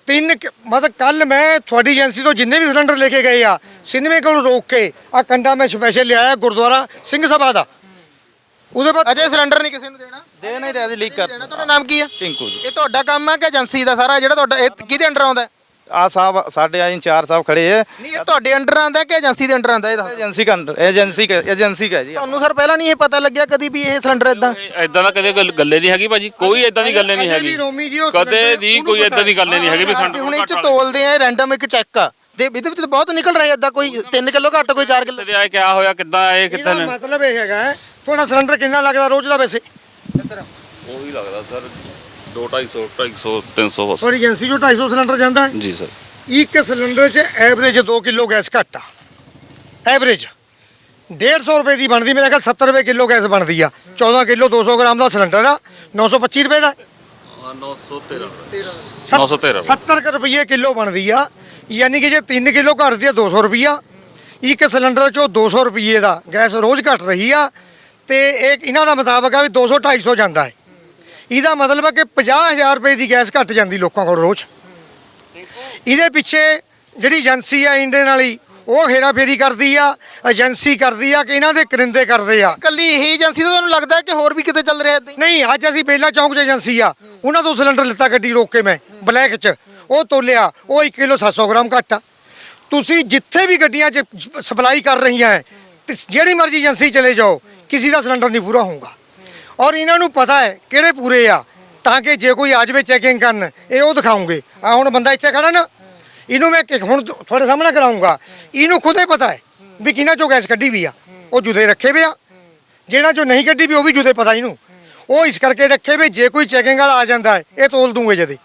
ਤਿੰਨ ਮਤਲਬ ਕੱਲ ਮੈਂ ਤੁਹਾਡੀ ਏਜੰਸੀ ਤੋਂ ਜਿੰਨੇ ਵੀ ਸਿਲੰਡਰ ਲੈ ਕੇ ਗਏ ਆ ਸਿਨੇਮੇ ਕੋਲ ਰੋਕ ਕੇ ਆ ਕੰਡਾ ਮੈਂ ਸਪੈਸ਼ਲ ਲਿਆਇਆ ਗੁਰਦੁਆਰਾ ਸਿੰਘ ਸਭਾ ਦਾ। ਉਹਦੇ ਬਾਅਦ ਅਜੇ ਸਿਲੰਡਰ ਨਹੀਂ ਕਿਸੇ ਨੂੰ ਦੇਣਾ। ਦੇ ਨਹੀਂ ਰਿਹਾ ਜੀ ਲੀਕ ਕਰ ਦੇਣਾ। ਤੁਹਾਡਾ ਨਾਮ ਕੀ ਹੈ ਟਿੰਕੂ ਜੀ। ਇਹ ਤੁਹਾਡਾ ਕੰਮ ਹੈ ਕਿ ਏਜੰਸੀ ਦਾ ਸਾਰਾ ਜਿਹੜਾ ਤੁਹਾਡਾ ਇਹ ਕਿਹਦੇ ਅੰਡਰ ਆਉਂਦਾ? ਆ ਸਾਹਿਬ ਸਾਡੇ ਆ ਇੰਚਾਰਜ ਸਾਹਿਬ ਖੜੇ ਹੈ ਨਹੀਂ ਇਹ ਤੁਹਾਡੇ ਅੰਡਰ ਆਂਦਾ ਕਿ ਏਜੰਸੀ ਦੇ ਅੰਡਰ ਆਂਦਾ ਇਹ ਏਜੰਸੀ ਦਾ ਏਜੰਸੀ ਏਜੰਸੀ ਕਾ ਜੀ। ਤੁਹਾਨੂੰ ਸਰ ਪਹਿਲਾਂ ਨਹੀਂ ਇਹ ਪਤਾ ਲੱਗਿਆ ਕਦੀ ਵੀ ਇਹ ਸਿਲੰਡਰ ਇਦਾਂ ਇਦਾਂ ਦਾ ਕਦੇ ਗੱਲ- ਨਹੀਂ ਹੈਗੀ ਭਾਜੀ। ਕੋਈ ਇਦਾਂ ਦੀ ਗੱਲ ਨਹੀਂ ਕਦੇ ਵੀ ਰੋਮੀ ਜੀ ਕਦੇ ਦੀ ਕੋਈ ਇਦਾਂ ਦੀ ਗੱਲ ਨਹੀਂ ਹੈਗੀ ਵੀ ਸਾਨੂੰ ਹੁਣ ਇਹ ਚ ਤੋਲਦੇ ਆ ਰੈਂਡਮ ਇੱਕ ਚੈੱਕ ਆ। ਦੇ ਇਹਦੇ ਵਿੱਚ ਬਹੁਤ ਨਿਕਲ ਰਿਹਾ ਇਦਾਂ ਕੋਈ 3 ਕਿਲੋ ਘੱਟ ਕੋਈ 4 ਕਿਲੋ ਕਦੇ ਆਏ ਕਿਆ ਹੋਇਆ ਕਿੱਦਾਂ ਆਏ ਕਿੱਦਾਂ ਮਤਲਬ ਇਹ ਹੈਗਾ ਤੁਹਾਡਾ ਸਿਲੰਡਰ ਕਿੰਨਾ ਲੱਗਦਾ ਰੋਜ਼ ਦਾ ਵੈਸੇ? ਉਹੀ ਲੱਗਦਾ ਸਰ। 2 250 250 300 ਬਸ। ਤੁਹਾਡੀ ਏਜੰਸੀ ਚੋਂ 250 ਸਿਲੰਡਰ ਜਾਂਦਾ ਹੈ? ਜੀ ਸਰ। ਇੱਕ ਸਿਲੰਡਰ 'ਚ ਐਵਰੇਜ 2 ਕਿਲੋ ਗੈਸ ਘੱਟ ਆ। ਐਵਰੇਜ 150 ਰੁਪਏ ਦੀ ਬਣਦੀ ਮੇਰੇ ਖਿਆਲ 70 ਰੁਪਏ ਕਿਲੋ ਗੈਸ ਬਣਦੀ ਆ। 14 ਕਿਲੋ 200 ਗ੍ਰਾਮ ਦਾ ਸਿਲੰਡਰ ਆ 925 ਰੁਪਏ ਦਾ। 913 ਸੱਤ- 913 70 ਕੁ ਰੁਪਏ ਕਿਲੋ ਬਣਦੀ ਆ ਯਾਨੀ ਕਿ ਜੇ 3 ਕਿਲੋ ਘਟਦੀ ਆ 200 ਰੁਪਈਆ। ਇੱਕ ਸਿਲੰਡਰ 'ਚੋਂ 200 ਰੁਪਏ ਦਾ ਗੈਸ ਰੋਜ਼ ਘਟ ਰਹੀ ਆ ਤੇ ਇਹ ਇਹਨਾਂ ਦਾ ਮੁਤਾਬਕ ਆ ਵੀ 200 250 ਜਾਂਦਾ ਹੈ। ਇਹਦਾ ਮਤਲਬ ਹੈ ਕਿ 50000 ਰੁਪਏ ਦੀ ਗੈਸ ਘਟ ਜਾਂਦੀ ਲੋਕਾਂ ਕੋਲ ਰੋਜ਼। ਇਹਦੇ ਪਿੱਛੇ ਜਿਹੜੀ ਏਜੰਸੀ ਆ ਇੰਡੀਅਨ ਵਾਲੀ ਉਹ ਹੇਰਾ ਫੇਰੀ ਕਰਦੀ ਆ ਏਜੰਸੀ ਕਰਦੀ ਆ ਕਿ ਇਹਨਾਂ ਦੇ ਕਰਿੰਦੇ ਕਰਦੇ ਆ। ਕੱਲੀ ਇਹੀ ਏਜੰਸੀ ਤੋਂ ਤੁਹਾਨੂੰ ਲੱਗਦਾ ਕਿ ਹੋਰ ਵੀ ਕਿਤੇ ਚੱਲ ਰਿਹਾ ਹੀ? ਨਹੀਂ ਅੱਜ ਅਸੀਂ ਬੇਲਾ ਚੌਂਕ 'ਚ ਏਜੰਸੀ ਆ। ਉਹਨਾਂ ਤੋਂ ਸਿਲੰਡਰ ਲਿੱਤਾ ਗੱਡੀ ਰੋਕ ਕੇ ਮੈਂ ਬਲੈਕ 'ਚ। ਉਹ ਤੋਲਿਆ ਉਹ 1 ਕਿਲੋ 700 ਗ੍ਰਾਮ ਘੱਟ ਆ। ਤੁਸੀਂ ਜਿੱਥੇ ਵੀ ਗੱਡੀਆਂ 'ਚ ਸਪਲਾਈ ਕਰ ਰਹੀਆਂ ਹੈ ਜਿਹੜੀ ਮਰਜ਼ੀ ਏਜੰਸੀ ਚਲੇ ਜਾਓ ਕਿਸੇ ਦਾ ਸਿਲੰਡਰ ਨਹੀਂ ਪੂਰਾ ਹੋਊਗਾ। ਔਰ ਇਹਨਾਂ ਨੂੰ ਪਤਾ ਹੈ ਕਿਹੜੇ ਪੂਰੇ ਆ, ਤਾਂ ਕਿ ਜੇ ਕੋਈ ਆ ਜਾਵੇ ਚੈਕਿੰਗ ਕਰਨ, ਇਹ ਉਹ ਦਿਖਾਉਂਗੇ। ਆ ਹੁਣ ਬੰਦਾ ਇੱਥੇ ਖੜਾ ਨਾ, ਇਹਨੂੰ ਮੈਂ ਹੁਣ ਤੁਹਾਡੇ ਸਾਹਮਣੇ ਕਰਾਉਂਗਾ। ਇਹਨੂੰ ਖੁਦੇ ਪਤਾ ਹੈ ਵੀ ਕਿਹਨਾਂ ਚੋਂ ਗੈਸ ਕੱਢੀ ਵੀ ਆ। ਉਹ ਜੁਦੇ ਰੱਖੇ ਵੇ ਆ। ਜਿਹੜਾ ਚੋਂ ਨਹੀਂ ਕੱਢੀ ਵੀ, ਉਹ ਵੀ ਜੁਦੇ ਪਤਾ ਇਹਨੂੰ। ਉਹ ਇਸ ਕਰਕੇ ਰੱਖੇ ਵੀ, ਜੇ ਕੋਈ ਚੈਕਿੰਗ ਵਾਲਾ ਆ ਜਾਂਦਾ ਇਹ ਤੋਲ ਦੂੰਗੇ ਜਦੇ।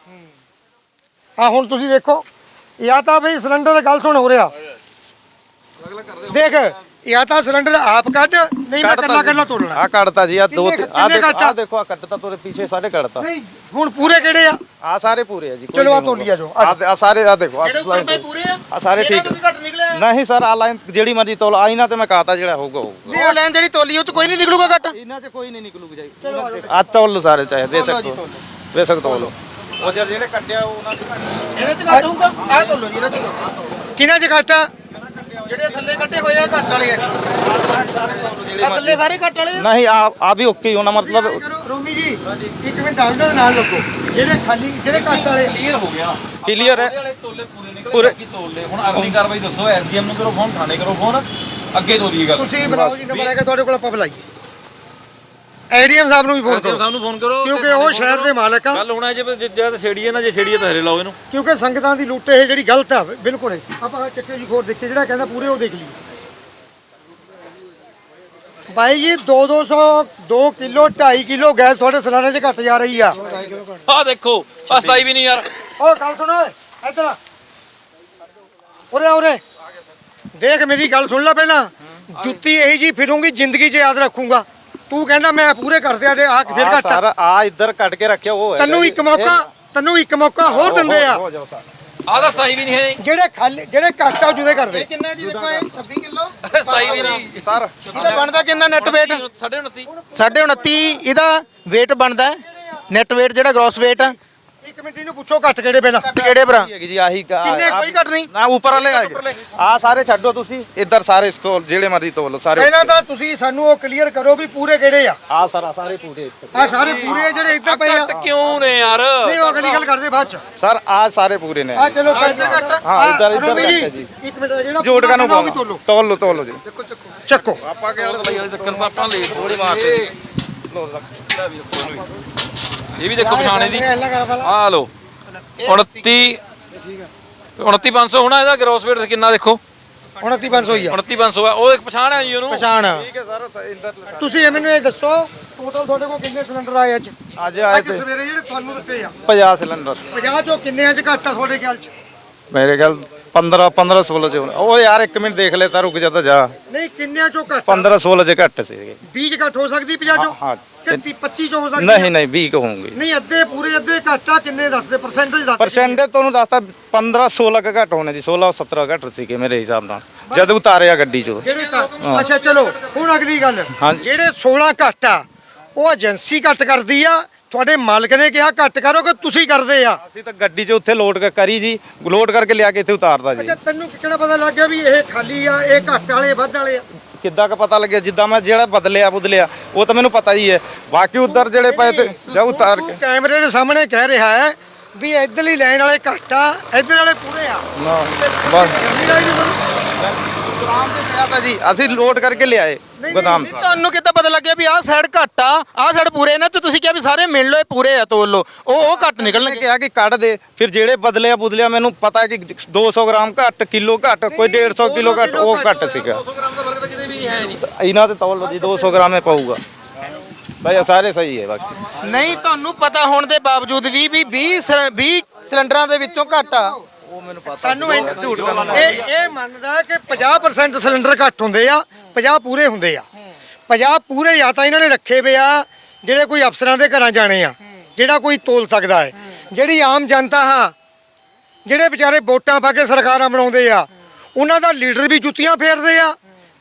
ਆ ਹੁਣ ਤੁਸੀਂ ਦੇਖੋ, ਜਾਂ ਤਾਂ ਵੀ ਸਿਲੰਡਰ ਦੀ ਗੱਲ ਸੁਣ ਹੋ ਰਿਹਾ। ਦੇਖ ਜਾਂ ਤਾਂ ਸਿਲੰਡਰ ਆਪ ਕੱਢ ਨਹੀਂ ਮੈਂ ਕੱਲਾ ਕੱਲਾ ਤੋਲਣਾ ਆ ਕੱਢਤਾ ਜੀ ਆ ਦੋ ਆ ਦੇਖੋ? ਆ? ਦੇਖੋ ਆ ਕੱਢਤਾ ਤੋਰੇ ਪਿੱਛੇ ਸਾਰੇ ਕੱਢਤਾ। ਨਹੀਂ ਹੁਣ ਪੂਰੇ ਕਿਹੜੇ ਆ? ਆ ਸਾਰੇ ਪੂਰੇ ਆ ਜੀ ਚਲੋ ਆ ਤੋਲੀ ਆ ਜੋ ਆ ਆ ਸਾਰੇ ਆ ਦੇਖੋ ਆ ਆ ਸਾਰੇ ਇਹਨਾਂ ਠੀਕ। ਨਹੀਂ ਸਰ ਆ ਲਾਈਨ ਜਿਹੜੀ ਮਰਜ਼ੀ ਤੋਲ ਆਈ ਨਾ ਤੇ ਮੈਂ ਕਹਤਾ ਜਿਹੜਾ ਹੋਊਗਾ ਹੋਊਗਾ। ਉਹ ਲਾਈਨ ਜਿਹੜੀ ਤੋਲੀ ਉਹ ਚ ਕੋਈ ਨਹੀਂ ਨਿਕਲੂਗਾ ਘੱਟ। ਇਹਨਾਂ 'ਚ ਕੋਈ ਨਹੀਂ ਨਿਕਲੂਗਾ ਜੀ। ਆ ਤੋਲ ਲਓ ਸਾਰੇ ਚਾਹੇ ਦੇ ਸਕਦੇ ਹੋ ਬੇਸ਼ੱਕ ਤੋਲ ਲਓ। ਉਹ ਜਿਹੜੇ ਕੱਟਿਆ ਉਹ ਉਹਨਾਂ ਦੇ ਇਹਦੇ ਚ ਘੱਟ ਹੋਊਗਾ? ਆਹ ਤੋਲੋ ਜੀ ਇਹਨਾਂ ਚ ਕਿਹਨਾਂ ਚ ਘੱਟ ਆ? ਜਿਹੜੇ ਥੱਲੇ ਕੱਟੇ ਹੋਏ ਆ ਘੱਟ ਵਾਲੇ ਆ। ਆਹ ਥੱਲੇ ਸਾਰੇ ਘੱਟ ਵਾਲੇ ਆ? ਨਹੀਂ ਆ ਆ ਵੀ ਓਕੇ ਹੀ ਹੋਣਾ ਮਤਲਬ ਰੋਮੀ ਜੀ ਇੱਕ ਮਿੰਟ ਆਉਂਦਾ ਦੇ ਨਾਲ ਲੱਗੋ ਜਿਹੜੇ ਖਾਲੀ ਜਿਹੜੇ ਘੱਟ ਵਾਲੇ ਕਲੀਅਰ ਹੋ ਗਿਆ। ਕਲੀਅਰ ਹੈ। ਵਾਲੇ ਤੋਲੇ ਪੂਰੇ ਨਿਕਲ ਪੂਰੇ। ਕੀ ਤੋਲੇ। ਹੁਣ ਅਗਲੀ ਕਾਰਵਾਈ ਦੱਸੋ ਐਸਡੀਐਮ ਨੂੰ ਕਰੋ ਫੋਨ ਥਾਣੇ ਕਰੋ ਫੋਨ ਅੱਗੇ ਤੋਰੀਏ ਗੱਲ। ਤੁਸੀਂ ਬਣਾਓ ਜੀ ਨੰਬਰ ਹੈਗਾ ਤੁਹਾਡੇ ਕੋਲ ਆਪਾਂ ਬੁਲਾਈਏ। ਐਡੀਐਮ ਸਾਹਿਬ ਨੂੰ ਵੀ ਫੋਨ ਕਰੋ। ਸਾਹਿਬ ਨੂੰ ਫੋਨ ਕਰੋ ਕਿਉਂਕਿ ਉਹ ਸ਼ਹਿਰ ਦੇ ਮਾਲਕ ਆ। ਗੱਲ ਹੋਣਾ ਜੇ ਜਿਹੜਾ ਛੇੜੀਏ ਨਾ ਜੇ ਛੇੜੀਏ ਤਾਂ ਹਰੇ ਲਾਓ ਇਹਨੂੰ। ਕਿਉਂਕਿ ਸੰਗਤਾਂ ਦੀ ਲੁੱਟ ਇਹ ਜਿਹੜੀ ਗਲਤ ਆ ਬਿਲਕੁਲ। ਆਪਾਂ ਚੱਕੇ ਜੀ ਖੋਰ ਦੇਖੀਏ ਜਿਹੜਾ ਕਹਿੰਦਾ ਪੂਰੇ ਉਹ ਦੇਖ ਲਈਏ। ਬਾਈ ਜੀ 2 200 2 ਕਿਲੋ 2.5 ਕਿਲੋ ਗੈਸ ਤੁਹਾਡੇ ਸਿਲੰਡਰ 'ਚ ਘਟ ਜਾ ਰਹੀ ਆ। ਆਹ ਦੇਖੋ 27 ਵੀ ਨਹੀਂ ਯਾਰ। ਓ ਗੱਲ ਸੁਣ ਓਏ ਇੱਧਰ ਆ। ਉਰੇ ਆ, ਉਰੇ। ਦੇਖ ਮੇਰੀ ਗੱਲ ਸੁਣ ਲੈ ਪਹਿਲਾਂ। ਜੁੱਤੀ ਇਹੀ ਜੀ ਫਿਰੂੰਗੀ ਜ਼ਿੰਦਗੀ 'ਚ ਯਾਦ ਰੱਖੂੰਗਾ। ਤੂੰ ਕਹਿੰਦਾ ਮੈਂ ਪੂਰੇ ਕਰ ਦਿਆ ਤੇ ਆ ਫਿਰ ਘੱਟ ਆ। ਸਾਰਾ ਆ ਇੱਧਰ ਕੱਟ ਕੇ ਰੱਖਿਆ ਉਹ ਹੈ ਤੈਨੂੰ ਇੱਕ ਮੌਕਾ ਤੈਨੂੰ ਇੱਕ ਮੌਕਾ ਹੋਰ ਦਿੰਦੇ ਆ। ਹੋ ਜਾਓ ਸਰ। ਆਹ ਤਾਂ 27 ਵੀ ਨਹੀਂ ਹੈ ਜਿਹੜੇ ਖਾਲੀ ਜਿਹੜੇ ਘੱਟ ਆ ਉਹ ਜੁਦੇ ਕਰਦੇ। ਕਿੰਨਾ ਜੀ ਦੇਖੋ ਇਹ 26 ਕਿਲੋ? 27 ਵੀ ਨਹੀਂ। ਸਰ। ਇਹਦਾ ਬਣਦਾ ਕਿੰਨਾ ਨੈਟ weight? 29.5 29 ਇਹਦਾ weight ਬਣਦਾ ਨੈਟ weight ਜਿਹੜਾ ਗ੍ਰੋਸ weight ਆ ਇੱਕ ਮਿੰਟ ਇਹਨੂੰ ਪੁੱਛੋ ਘੱਟ ਕਿਹੜੇ ਬਿੱਲ ਕਿਹੜੇ ਭਰਾ? ਹੈਗੀ ਜੀ ਆਹੀ ਕਾ ਕਿੰਨੇ ਕੋਈ ਘੱਟ ਨਹੀਂ। ਨਾ ਉੱਪਰ ਵਾਲੇ ਆ ਆ ਸਾਰੇ ਛੱਡੋ ਤੁਸੀਂ ਇੱਧਰ ਸਾਰੇ ਸਟੋਲ ਜਿਹੜੇ ਮਰਜ਼ੀ ਤੋਲ ਲਓ ਸਾਰੇ ਪਹਿਲਾਂ ਤਾਂ ਤੁਸੀਂ ਸਾਨੂੰ ਉਹ ਕਲੀਅਰ ਕਰੋ ਵੀ ਪੂਰੇ ਕਿਹੜੇ ਆ। ਆ ਸਾਰਾ ਸਾਰੇ ਪੂਰੇ ਆ ਸਾਰੇ ਪੂਰੇ ਆ ਜਿਹੜੇ ਇੱਧਰ ਪਏ ਆ। ਘੱਟ ਕਿਉਂ ਨੇ ਯਾਰ? ਨਹੀਂ ਉਹ ਅਗਲੀ ਗੱਲ ਕਰਦੇ ਬਾਅਦ ਚ। ਸਰ ਆ ਸਾਰੇ ਪੂਰੇ ਨੇ। ਆ ਚਲੋ ਇੱਧਰ ਘੱਟ। ਹਾਂ, ਇੱਧਰ- ਇੱਧਰ ਘੱਟ ਜੀ। ਇੱਕ ਮਿੰਟ ਜਿਹੜਾ ਜੋੜ ਕਾ ਨੂੰ ਪੂਰਾ ਉਹ ਵੀ ਤੋਲੋ। ਤੋਲ ਲਓ ਤੋਲ ਲਓ ਜੀ। ਚੱਕੋ। ਆਪਾਂ ਵਾਲੇ ਚੱਕਰ ਨੂੰ ਆਪਾਂ ਲੇਟ ਥੋੜੀ ਮਾਰਦੇ। ਇਹ ਵੀ ਦੇਖੋ ਪਛਾਣੇ ਦੀ। ਆ ਲੋ 29 29500 ਹੋਣਾ ਇਹਦਾ ਗ੍ਰੋਸ weight ਕਿੰਨਾ ਦੇਖੋ? 29500 ਹੀ ਆ। 29500 ਆ ਉਹ ਇੱਕ ਪਛਾਣ ਹੈ ਜੀ ਉਹਨੂੰ? ਪਛਾਣ। ਠੀਕ ਹੈ ਸਰ ਇੱਧਰ ਤੁਸੀਂ ਇਹ ਮੈਨੂੰ ਇਹ ਦੱਸੋ ਟੋਟਲ ਤੁਹਾਡੇ ਕੋਲ ਕਿੰਨੇ ਸਿਲੰਡਰ ਆਏ ਅੱਜ? ਅੱਜ ਆਏ ਅੱਜ ਤੇ ਸਵੇਰੇ ਜਿਹੜੇ ਤੁਹਾਨੂੰ ਦਿੱਤੇ ਆ। 50 ਸਿਲੰਡਰ 50 ਚੋਂ ਕਿੰਨੇ ਅੱਜ ਘੱਟ ਆ ਤੁਹਾਡੇ ਖਿਆਲ ਚ? ਮੇਰੇ ਖਿਆਲ 15 15 16 ਚ ਹੋਣਾ। ਉਹ ਯਾਰ ਇੱਕ ਮਿੰਟ ਦੇਖ ਲੈ ਤਾਂ ਰੁਕ ਜਾ ਤਾਂ ਜਾ। ਨਹੀਂ ਕਿੰਨਿਆਂ ਚੋਂ ਘੱਟ 15 16 ਚ ਘੱਟ ਸੀਗੇ 20 ਘੱਟ ਹੋ ਸਕਦੀ 50 ਚੋਂ? ਹਾਂ ਕਿ 25 ਚੋਂ ਹੋ ਸਕਦੀ ਨਹੀਂ ਨਹੀਂ 20 ਕੁ ਹੋਣਗੇ ਨਹੀਂ ਅੱਧੇ ਪੂਰੇ ਅੱਧੇ ਘੱਟ ਆ ਕਿੰਨੇ ਦੱਸਦੇ ਪਰਸੈਂਟੇਜ ਦੱਸ ਪਰਸੈਂਟੇਜ ਤੁਹਾਨੂੰ ਦੱਸਤਾ 15 16 ਕੁ ਘੱਟ ਹੋਣੇ ਜੀ 16 17 ਘੱਟ ਸੀਗੇ ਮੇਰੇ ਹਿਸਾਬ ਨਾਲ। ਜਦ ਉਤਾਰਿਆ ਗੱਡੀ ਚੋਂ। ਜਿਹੜੇ ਅੱਛਾ ਚਲੋ ਹੁਣ ਅਗਲੀ ਗੱਲ। ਜਿਹੜੇ 16 ਘੱਟ ਆ ਉਹ ਏਜੰਸੀ ਘੱਟ ਕਰਦੀ ਆ ਤੁਹਾਡੇ ਮਾਲਕ ਨੇ ਕਿਹਾ ਘੱਟ ਕਰੋ ਕਿ ਤੁਸੀਂ ਕਰਦੇ ਆ ਅਸੀਂ ਤਾਂ ਗੱਡੀ 'ਚ ਉੱਥੇ ਲੋਡ ਕਰੀ ਜੀ ਲੋਡ ਕਰਕੇ ਲਿਆ ਕੇ ਇੱਥੇ ਉਤਾਰਦਾ ਜੀ ਅੱਛਾ ਤੈਨੂੰ ਕਿਹੜਾ ਪਤਾ ਲੱਗ ਗਿਆ ਵੀ ਇਹ ਖਾਲੀ ਆ ਇਹ ਘੱਟ ਵਾਲੇ ਵੱਧ ਵਾਲੇ ਆ ਕਿੱਦਾਂ ਕ ਪਤਾ ਲੱਗਿਆ ਜਿੱਦਾਂ ਮੈਂ ਜਿਹੜਾ ਬਦਲਿਆ ਬੁਦਲਿਆ ਉਹ ਤਾਂ ਮੈਨੂੰ ਪਤਾ ਹੀ ਹੈ ਬਾਕੀ ਉਧਰ ਜਿਹੜੇ ਪਏ ਤੇ ਜਾ ਉਤਾਰ ਕੇ ਕੈਮਰੇ ਦੇ ਸਾਹਮਣੇ ਕਹਿ ਰਿਹਾ ਹੈ ਵੀ ਇੱਧਰਲੀ ਲਾਈਨ ਵਾਲੇ ਘੱਟ ਆ ਇੱਧਰ ਵਾਲੇ ਪੂਰੇ ਆ ਨਾ ਬਸ? ਗੋਦਾਮ ਤੇ ਪਿਆ ਤਾ ਜੀ ਅਸੀਂ ਲੋਡ ਕਰਕੇ ਲਿਆਏ ਗੋਦਾਮ ਨਹੀਂ ਤੁਹਾਨੂੰ ਕਿੱਦਾਂ ਪਤਾ ਲੱਗਿਆ ਵੀ ਆਹ ਸਾਈਡ ਘੱਟ ਆ? ਆਹ ਸਾਈਡ ਪੂਰੇ ਇਹਨਾਂ ਚ ਤੁਸੀਂ ਕਿਹਾ ਵੀ ਸਾਰੇ ਮਿਲ ਲਓ ਇਹ ਪੂਰੇ ਆ ਤੋਲ ਲਓ। ਉਹ ਉਹ ਘੱਟ ਨੇ ਨਿਕਲਣਗੇ। ਕਿਹਾ ਕਿ ਕੱਢ ਦੇ ਫਿਰ ਜਿਹੜੇ ਬਦਲਿਆ ਬੁਦਲਿਆ ਮੈਨੂੰ ਪਤਾ ਕਿ 200 ਗ੍ਰਾਮ ਘੱਟ ਕਿਲੋ ਘੱਟ ਕੋਈ 150 ਕਿਲੋ ਘੱਟ ਉਹ ਘੱਟ ਸੀਗਾ। 200 ਗ੍ਰਾਮ ਦਾ ਫ਼ਰਕ ਤਾਂ ਕਿਤੇ ਵੀ ਹੈ ਨਹੀਂ। ਇਹਨਾਂ ਤੇ ਤੌਲ ਜੀ 200 ਗ੍ਰਾਮ ਹੀ ਪਊਗਾ। ਭਾਈ ਸਾਰੇ ਸਹੀ ਹੈ ਬਾਕੀ। ਨਹੀਂ ਤੁਹਾਨੂੰ ਪਤਾ ਹੋਣ ਦੇ ਬਾਵਜੂਦ ਵੀ ਵੀ 20 ਸਿਲ- 20 ਸਿਲੰਡਰਾਂ ਦੇ ਵਿੱਚੋਂ ਘੱਟ ਆ। ਸਾਨੂੰ ਇੰਨਾ- ਇਹ ਇਹ ਮੰਨਦਾ ਹੈ ਕਿ 50% ਸਿਲੰਡਰ ਘੱਟ ਹੁੰਦੇ ਆ 50 ਪੂਰੇ ਹੁੰਦੇ ਆ। 50 ਪੂਰੇ ਜਾਂ ਤਾਂ ਇਹਨਾਂ ਨੇ ਰੱਖੇ ਵੇ ਆ ਜਿਹੜੇ ਕੋਈ ਅਫਸਰਾਂ ਦੇ ਘਰਾਂ ਜਾਣੇ ਆ ਜਿਹੜਾ ਕੋਈ ਤੋਲ ਸਕਦਾ ਹੈ। ਜਿਹੜੀ ਆਮ ਜਨਤਾ ਆ ਜਿਹੜੇ ਵਿਚਾਰੇ ਵੋਟਾਂ ਪਾ ਕੇ ਸਰਕਾਰਾਂ ਬਣਾਉਂਦੇ ਆ ਉਹਨਾਂ ਦਾ ਲੀਡਰ ਵੀ ਜੁੱਤੀਆਂ ਫੇਰਦੇ ਆ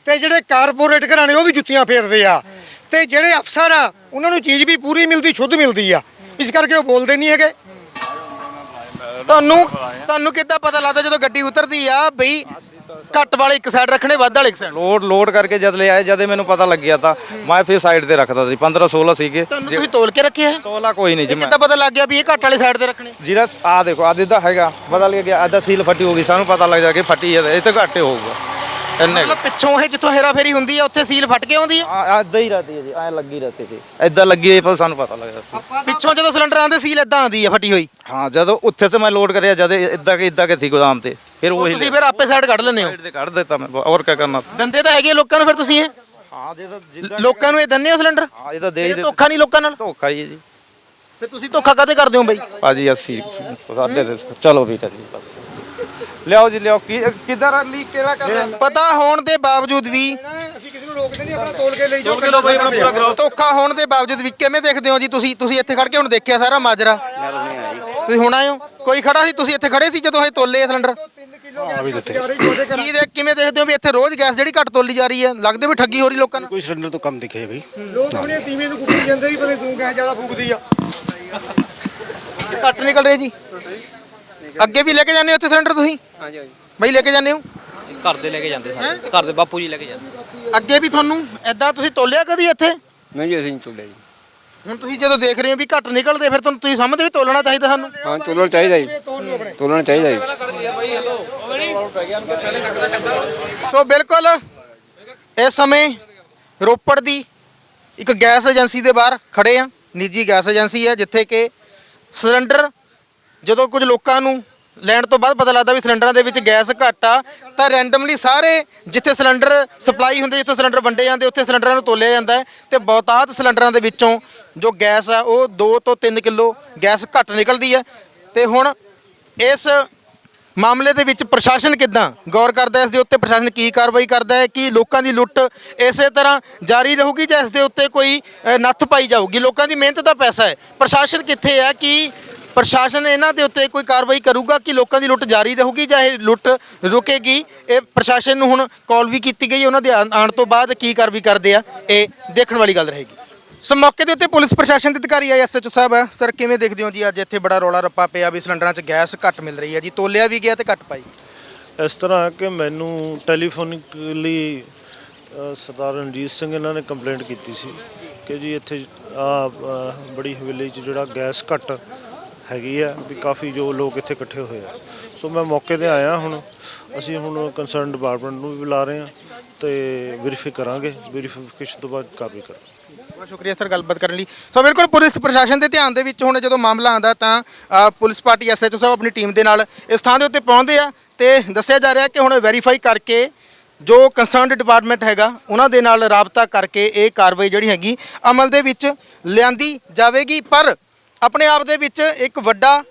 ਤੇ ਜਿਹੜੇ ਕਾਰਪੋਰੇਟ ਘਰਾਂ ਨੇ ਉਹ ਵੀ ਜੁੱਤੀਆਂ ਫੇਰਦੇ ਆ। ਤੇ ਜਿਹੜੇ ਅਫਸਰ ਆ ਉਹਨਾਂ ਨੂੰ ਚੀਜ਼ ਵੀ ਪੂਰੀ ਮਿਲਦੀ ਸ਼ੁੱਧ ਮਿਲਦੀ ਆ। ਇਸ ਕਰਕੇ ਉਹ ਬੋਲਦੇ ਨਹੀਂ ਹੈਗੇ। ਤੁਹਾਨੂੰ ਤੁਹਾਨੂੰ ਕਿੱਦਾਂ ਪਤਾ ਲੱਗਦਾ ਜਦੋਂ ਗੱਡੀ ਉਤਰਦੀ ਆ ਬਈ ਘੱਟ ਵਾਲੇ ਇੱਕ ਸਾਈਡ ਰੱਖਣੇ ਵੱਧ ਵਾਲੇ ਇੱਕ ਸਾਈਡ ਲੋਡ ਲੋਡ ਕਰਕੇ ਜਦ ਲੈ ਆਏ ਜਦੇ ਮੈਨੂੰ ਪਤਾ ਲੱਗਿਆ ਤਾਂ ਮੈਂ ਫਿਰ ਸਾਈਡ ਤੇ ਰੱਖਦਾ ਸੀ 15 16 ਸੀਗੇ। ਤੁਹਾਨੂੰ ਤੁਸੀਂ ਤੋਲ ਕੇ ਰੱਖਿਆ ਤੋਲਾ ਕੋਈ ਨਹੀਂ ਜੀ ਮੈਂ। ਕਿੱਦਾਂ ਪਤਾ ਲੱਗ ਗਿਆ ਵੀ ਇਹ ਘੱਟ ਵਾਲੇ ਸਾਈਡ ਤੇ ਰੱਖਣੇ? ਜਿਹੜਾ ਆ ਦੇਖੋ ਆਦੇ ਦਾ ਹੈਗਾ ਬਦਲ ਗਿਆ ਆਦਾ ਸੀਲ ਫੱਟੀ ਹੋ ਗਈ ਸਾਨੂੰ ਪਤਾ ਲੱਗ ਜਾ ਕਿ ਫੱਟੀ ਹੈ ਇਹ ਤਾਂ ਘੱਟ ਹੋਊਗਾ। ਇੰਨੇ ਮਤਲਬ ਪਿੱਛੋਂ ਇਹ ਜਿੱਥੋਂ ਹੇਰਾ ਫੇਰੀ ਹੁੰਦੀ ਆ ਉੱਥੇ ਸੀਲ ਫਟ ਕੇ ਆਉਂਦੀ ਆ? ਆਦਾਂ ਹੀ ਰਹਤੀ ਹੈ ਜੀ ਐ ਲੱਗੀ ਰਹਤੀ ਸੀ ਐਦਾਂ ਲੱਗੀ ਹੈ ਪਰ ਸਾਨੂੰ ਪਤਾ ਲੱਗਦਾ ਪਿੱਛੋਂ ਜਦੋਂ ਸਿਲੰਡਰ ਆਉਂਦੇ ਸੀਲ ਇਦਾਂ ਆਉਂਦੀ ਆ ਫਟੀ ਹੋਈ। ਹਾਂ ਜਦੋਂ ਉੱਥੇ ਤੇ ਮੈਂ ਲੋਡ ਕਰਿਆ ਜਦ ਇਦਾਂ ਕਿ ਇਦਾਂ ਕਿ ਸੀ ਗੋਦਾਮ ਤੇ। ਫਿਰ ਉਹ ਤੁਸੀਂ ਫਿਰ ਆਪੇ ਸਾਈਡ ਕੱਢ ਲੈਂਦੇ ਹੋ। ਸਾਈਡ ਤੇ ਕੱਢ ਦਿੱਤਾ ਮੈਂ ਹੋਰ ਕੀ ਕਰਨਾ। ਦੰਦੇ ਤਾਂ ਹੈਗੇ ਲੋਕਾਂ ਨੂੰ ਫਿਰ ਤੁਸੀਂ ਇਹ? ਹਾਂ ਜੇ ਤਾਂ ਜਿੱਦਾਂ ਲੋਕਾਂ ਨੂੰ ਇਹ ਦੰਨੇ ਹੋ ਸਿਲੰਡਰ? ਹਾਂ ਇਹ ਤਾਂ ਦੇ ਹੀ ਇਹ ਦੇ ਧੋਖਾ ਨਹੀਂ ਲੋਕਾਂ ਨਾਲ? ਧੋਖਾ ਹੀ ਹੈ ਜੀ। ਫਿਰ ਤੁਸੀਂ ਧੋਖਾ ਕਾਤੇ ਕਰਦੇ ਹੋ ਬਈ? ਭਾਜੀ ਅਸੀਂ ਸਾਡੇ ਤੇ ਚਲੋ ਬੇਟਾ ਜੀ ਬਸ। ਲਿਆਓ ਜੀ ਲਿਆਓ। ਕੀ ਕਿੱਧਰ ਲੀਕ ਕਿਹੜਾ ਕਰ ਪਤਾ ਹੋਣ ਦੇ ਬਾਵਜੂਦ ਵੀ ਅਸੀਂ ਕਿਸੇ ਨੂੰ ਰੋਕਦੇ ਨਹੀਂ ਆਪਣਾ ਤੋਲ ਕੇ ਲਈ ਜਾਓ ਚਲੋ ਬਈ ਆਪਣਾ ਪੂਰਾ ਕਰਾਓ ਧੋਖਾ ਹੋਣ ਦੇ ਬਾਵਜੂਦ ਵੀ ਕਿਵੇਂ ਦੇਖਦੇ ਹੋ ਜੀ ਤੁਸੀਂ? ਤੁਸੀਂ ਇੱਥੇ ਖੜ ਕੇ ਹੁਣ ਦੇਖਿਆ ਸਾਰਾ ਮਾਜਰਾ? ਤੁਸੀਂ ਹੁਣ ਆਏ ਹੋ? ਕੋਈ ਖੜਾ ਸੀ? ਤੁਸੀਂ ਇੱਥੇ ਖੜੇ ਸੀ ਜਦੋਂ ਇਹ ਤੋਲੇ ਸਿਲੰਡਰ? 3 ਕਿਲੋ ਗੈਸ ਦਿੱਤੇ ਜਾ ਰਹੀ ਛੋਟੇ ਘਰਾਂ ਕੀ ਦੇ ਕਿਵੇਂ ਦੇਖਦੇ ਹੋ ਵੀ ਇੱਥੇ ਰੋਜ਼ ਗੈਸ ਜਿਹੜੀ ਘੱਟ ਤੋਲੀ ਜਾ ਰਹੀ ਹੈ? ਲੱਗਦੇ ਵੀ ਠੱਗੀ ਹੋ ਰਹੀ ਲੋਕਾਂ ਨਾਲ ਕੋਈ ਸਿਲੰਡਰ ਤੋਂ ਕਮ ਦਿਖੇ ਬਈ। ਲੋਕ ਆਪਣੇ ਤੀਵੇਂ ਨੂੰ ਕੁੱਟੀ ਜਾਂਦੇ ਵੀ ਪਤਾ ਨੀ ਤੂੰ ਗੈਸ ਜ਼ਿਆਦਾ ਫੂਕਦੀ ਆ। ਘੱਟ ਨਿਕਲ ਰਹੇ ਜੀ। ਅੱਗੇ ਵੀ ਲੈ ਕੇ ਜਾਂਦੇ ਹੋ ਇੱਥੇ ਸਿਲੰਡਰ ਤੁਸੀਂ? ਹਾਂਜੀ ਹਾਂਜੀ। ਬਈ ਲੈ ਕੇ ਜਾਂਦੇ ਹੋ? ਘਰ ਦੇ ਲੈ ਕੇ ਜਾਂਦੇ ਸਾਰੇ। ਘਰ ਦੇ ਬਾਪੂ ਜੀ ਲੈ ਕੇ ਜਾਂਦੇ। ਅੱਗੇ ਵੀ ਤੁਹਾਨੂੰ ਐਦਾਂ ਤੁਸੀਂ ਤੋਲਿਆ ਕਦੀ ਇੱਥੇ? ਨਹੀਂ ਜੀ ਅਸੀਂ ਨਹੀਂ ਜੀ। ਹੁਣ ਤੁਸੀਂ ਜਦੋਂ ਦੇਖ ਰਹੇ ਹੋ ਵੀ ਘੱਟ ਨਿਕਲਦੇ ਫਿਰ ਤੁਹਾਨੂੰ ਤੁਸੀਂ ਸਮਝਦੇ ਵੀ ਤੋਲਣਾ ਚਾਹੀਦਾ ਸਾਨੂੰ? ਹਾਂ ਤੁਲਣਾ ਚਾਹੀਦਾ ਜੀ। ਤੁਲਣਾ ਚਾਹੀਦਾ ਜੀ। ਸੋ ਬਿਲਕੁਲ ਇਸ ਸਮੇਂ ਰੋਪੜ ਦੀ ਇੱਕ ਗੈਸ ਏਜੰਸੀ ਦੇ ਬਾਹਰ ਖੜੇ ਆ। ਨਿੱਜੀ ਗੈਸ ਏਜੰਸੀ ਹੈ ਜਿੱਥੇ ਕਿ ਸਿਲੰਡਰ ਜਦੋਂ ਕੁਝ ਲੋਕਾਂ ਨੂੰ ਲੈਣ ਤੋਂ ਬਾਅਦ ਪਤਾ ਲੱਗਦਾ ਵੀ ਸਿਲੰਡਰਾਂ ਦੇ ਵਿੱਚ ਗੈਸ ਘੱਟ ਆ, ਤਾਂ ਰੈਂਡਮਲੀ ਸਾਰੇ ਜਿੱਥੇ ਸਿਲੰਡਰ ਸਪਲਾਈ ਹੁੰਦੇ, ਜਿੱਥੇ ਸਿਲੰਡਰ ਵੰਡੇ ਜਾਂਦੇ, ਉੱਥੇ ਸਿਲੰਡਰਾਂ ਨੂੰ ਤੋਲਿਆ ਜਾਂਦਾ ਹੈ ਤੇ ਬਹੁਤਾਤ ਸਿਲੰਡਰਾਂ ਦੇ ਵਿੱਚੋਂ ਜੋ ਗੈਸ ਆ, ਉਹ 2 ਤੋਂ 3 ਕਿਲੋ ਗੈਸ ਘੱਟ ਨਿਕਲਦੀ ਹੈ। ਤੇ ਹੁਣ ਇਸ ਮਾਮਲੇ ਦੇ ਵਿੱਚ ਪ੍ਰਸ਼ਾਸਨ ਕਿੱਦਾਂ ਗੌਰ ਕਰਦਾ ਇਸ ਦੇ ਉੱਤੇ ਪ੍ਰਸ਼ਾਸਨ ਕੀ ਕਾਰਵਾਈ ਕਰਦਾ ਹੈ? ਕਿ ਲੋਕਾਂ ਦੀ ਲੁੱਟ ਇਸੇ ਤਰ੍ਹਾਂ ਜਾਰੀ ਰਹੂਗੀ ਜਾਂ ਇਸ ਦੇ ਉੱਤੇ ਕੋਈ ਨੱਥ ਪਾਈ ਜਾਊਗੀ? ਲੋਕਾਂ ਦੀ ਮਿਹਨਤ ਦਾ ਪੈਸਾ ਹੈ। ਪ੍ਰਸ਼ਾਸਨ ਕਿੱਥੇ ਹੈ ਕਿ ਪ੍ਰਸ਼ਾਸਨ ਇਹਨਾਂ ਦੇ ਉੱਤੇ ਕੋਈ ਕਾਰਵਾਈ ਕਰੂਗਾ ਕਿ ਲੋਕਾਂ ਦੀ ਲੁੱਟ ਜਾਰੀ ਰਹੂਗੀ ਜਾਂ ਇਹ ਲੁੱਟ ਰੁਕੇਗੀ? ਇਹ ਪ੍ਰਸ਼ਾਸਨ ਨੂੰ ਹੁਣ ਕਾਲ ਵੀ ਕੀਤੀ ਗਈ ਉਹਨਾਂ ਦੇ ਆਉਣ ਆਉਣ ਤੋਂ ਬਾਅਦ ਕੀ ਕਾਰਵਾਈ ਕਰਦੇ ਆ ਇਹ ਦੇਖਣ ਵਾਲੀ ਗੱਲ ਰਹੇਗੀ। ਸੋ ਮੌਕੇ ਦੇ ਉੱਤੇ ਪੁਲਿਸ ਪ੍ਰਸ਼ਾਸਨ ਦੇ ਅਧਿਕਾਰੀ ਆਏ ਐਸਐਚਓ ਸਾਹਿਬ ਆ। ਸਰ ਕਿਵੇਂ ਦੇਖਦੇ ਹੋ ਜੀ ਅੱਜ ਇੱਥੇ ਬੜਾ ਰੌਲਾ ਰੱਪਾ ਪਿਆ ਵੀ ਸਿਲੰਡਰਾਂ 'ਚ ਗੈਸ ਘੱਟ ਮਿਲ ਰਹੀ ਹੈ ਜੀ ਤੋਲਿਆ ਵੀ ਗਿਆ ਤੇ ਘੱਟ ਪਾਈ। ਇਸ ਤਰ੍ਹਾਂ ਕਿ ਮੈਨੂੰ ਟੈਲੀਫੋਨਿਕਲੀ ਅ, ਸਰਦਾਰ ਰਣਜੀਤ ਸਿੰਘ ਇਹਨਾਂ ਨੇ ਕੰਪਲੇਂਟ ਕੀਤੀ ਸੀ ਕਿ ਜੀ ਇੱਥੇ ਆ ਬੜੀ ਹਵੇਲੀ 'ਚ ਜਿਹੜਾ ਗੈਸ ਘੱਟ ਹੈਗੀ ਆ ਵੀ ਕਾਫੀ ਜੋ ਲੋਕ ਇੱਥੇ ਇਕੱਠੇ ਹੋਏ ਆ। ਸੋ ਮੈਂ ਮੌਕੇ ਤੇ ਆਇਆ ਹੁਣ। ਅਸੀਂ ਹੁਣ ਕੰਸਰਨ ਡਿਪਾਰਟਮੈਂਟ ਨੂੰ ਵੀ ਬੁਲਾ ਰਹੇ ਆ ਤੇ ਵੈਰੀਫਾਈ ਕਰਾਂਗੇ। ਵੈਰੀਫਿਕੇਸ਼ਨ ਤੋਂ ਬਾਅਦ ਕਾਰਵਾਈ ਕਰਾਂਗੇ। ਬਹੁਤ ਸ਼ੁਕਰੀਆ ਸਰ ਗੱਲਬਾਤ ਕਰਨ ਲਈ। ਸੋ ਬਿਲਕੁਲ ਪੁਲਿਸ ਪ੍ਰਸ਼ਾਸਨ ਦੇ ਧਿਆਨ ਦੇ ਵਿੱਚ ਹੁਣ ਜਦੋਂ ਮਾਮਲਾ ਆਂਦਾ ਤਾਂ ਅ, ਪੁਲਿਸ ਪਾਰਟੀ ਐਸਐਚਓ ਸਾਹਿਬ ਆਪਣੀ ਟੀਮ ਦੇ ਨਾਲ ਇਸ ਥਾਂ ਦੇ ਉੱਤੇ ਪਹੁੰਚਦੇ ਆ ਤੇ ਦੱਸਿਆ ਜਾ ਰਿਹਾ ਕਿ ਹੁਣ ਵੈਰੀਫਾਈ ਕਰਕੇ ਜੋ ਕੰਸਰਨਡ ਡਿਪਾਰਟਮੈਂਟ ਹੈਗਾ ਉਹਨਾਂ ਦੇ ਨਾਲ ਰਾਬਤਾ ਕਰਕੇ ਇਹ ਕਾਰਵਾਈ ਜਿਹੜੀ ਹੈਗੀ ਅਮਲ ਦੇ ਵਿੱਚ ਲਿਆਂਦੀ ਜਾਵੇਗੀ। ਪਰ ਆਪਣੇ ਆਪ ਦੇ ਵਿੱਚ ਇੱਕ ਵੱਡਾ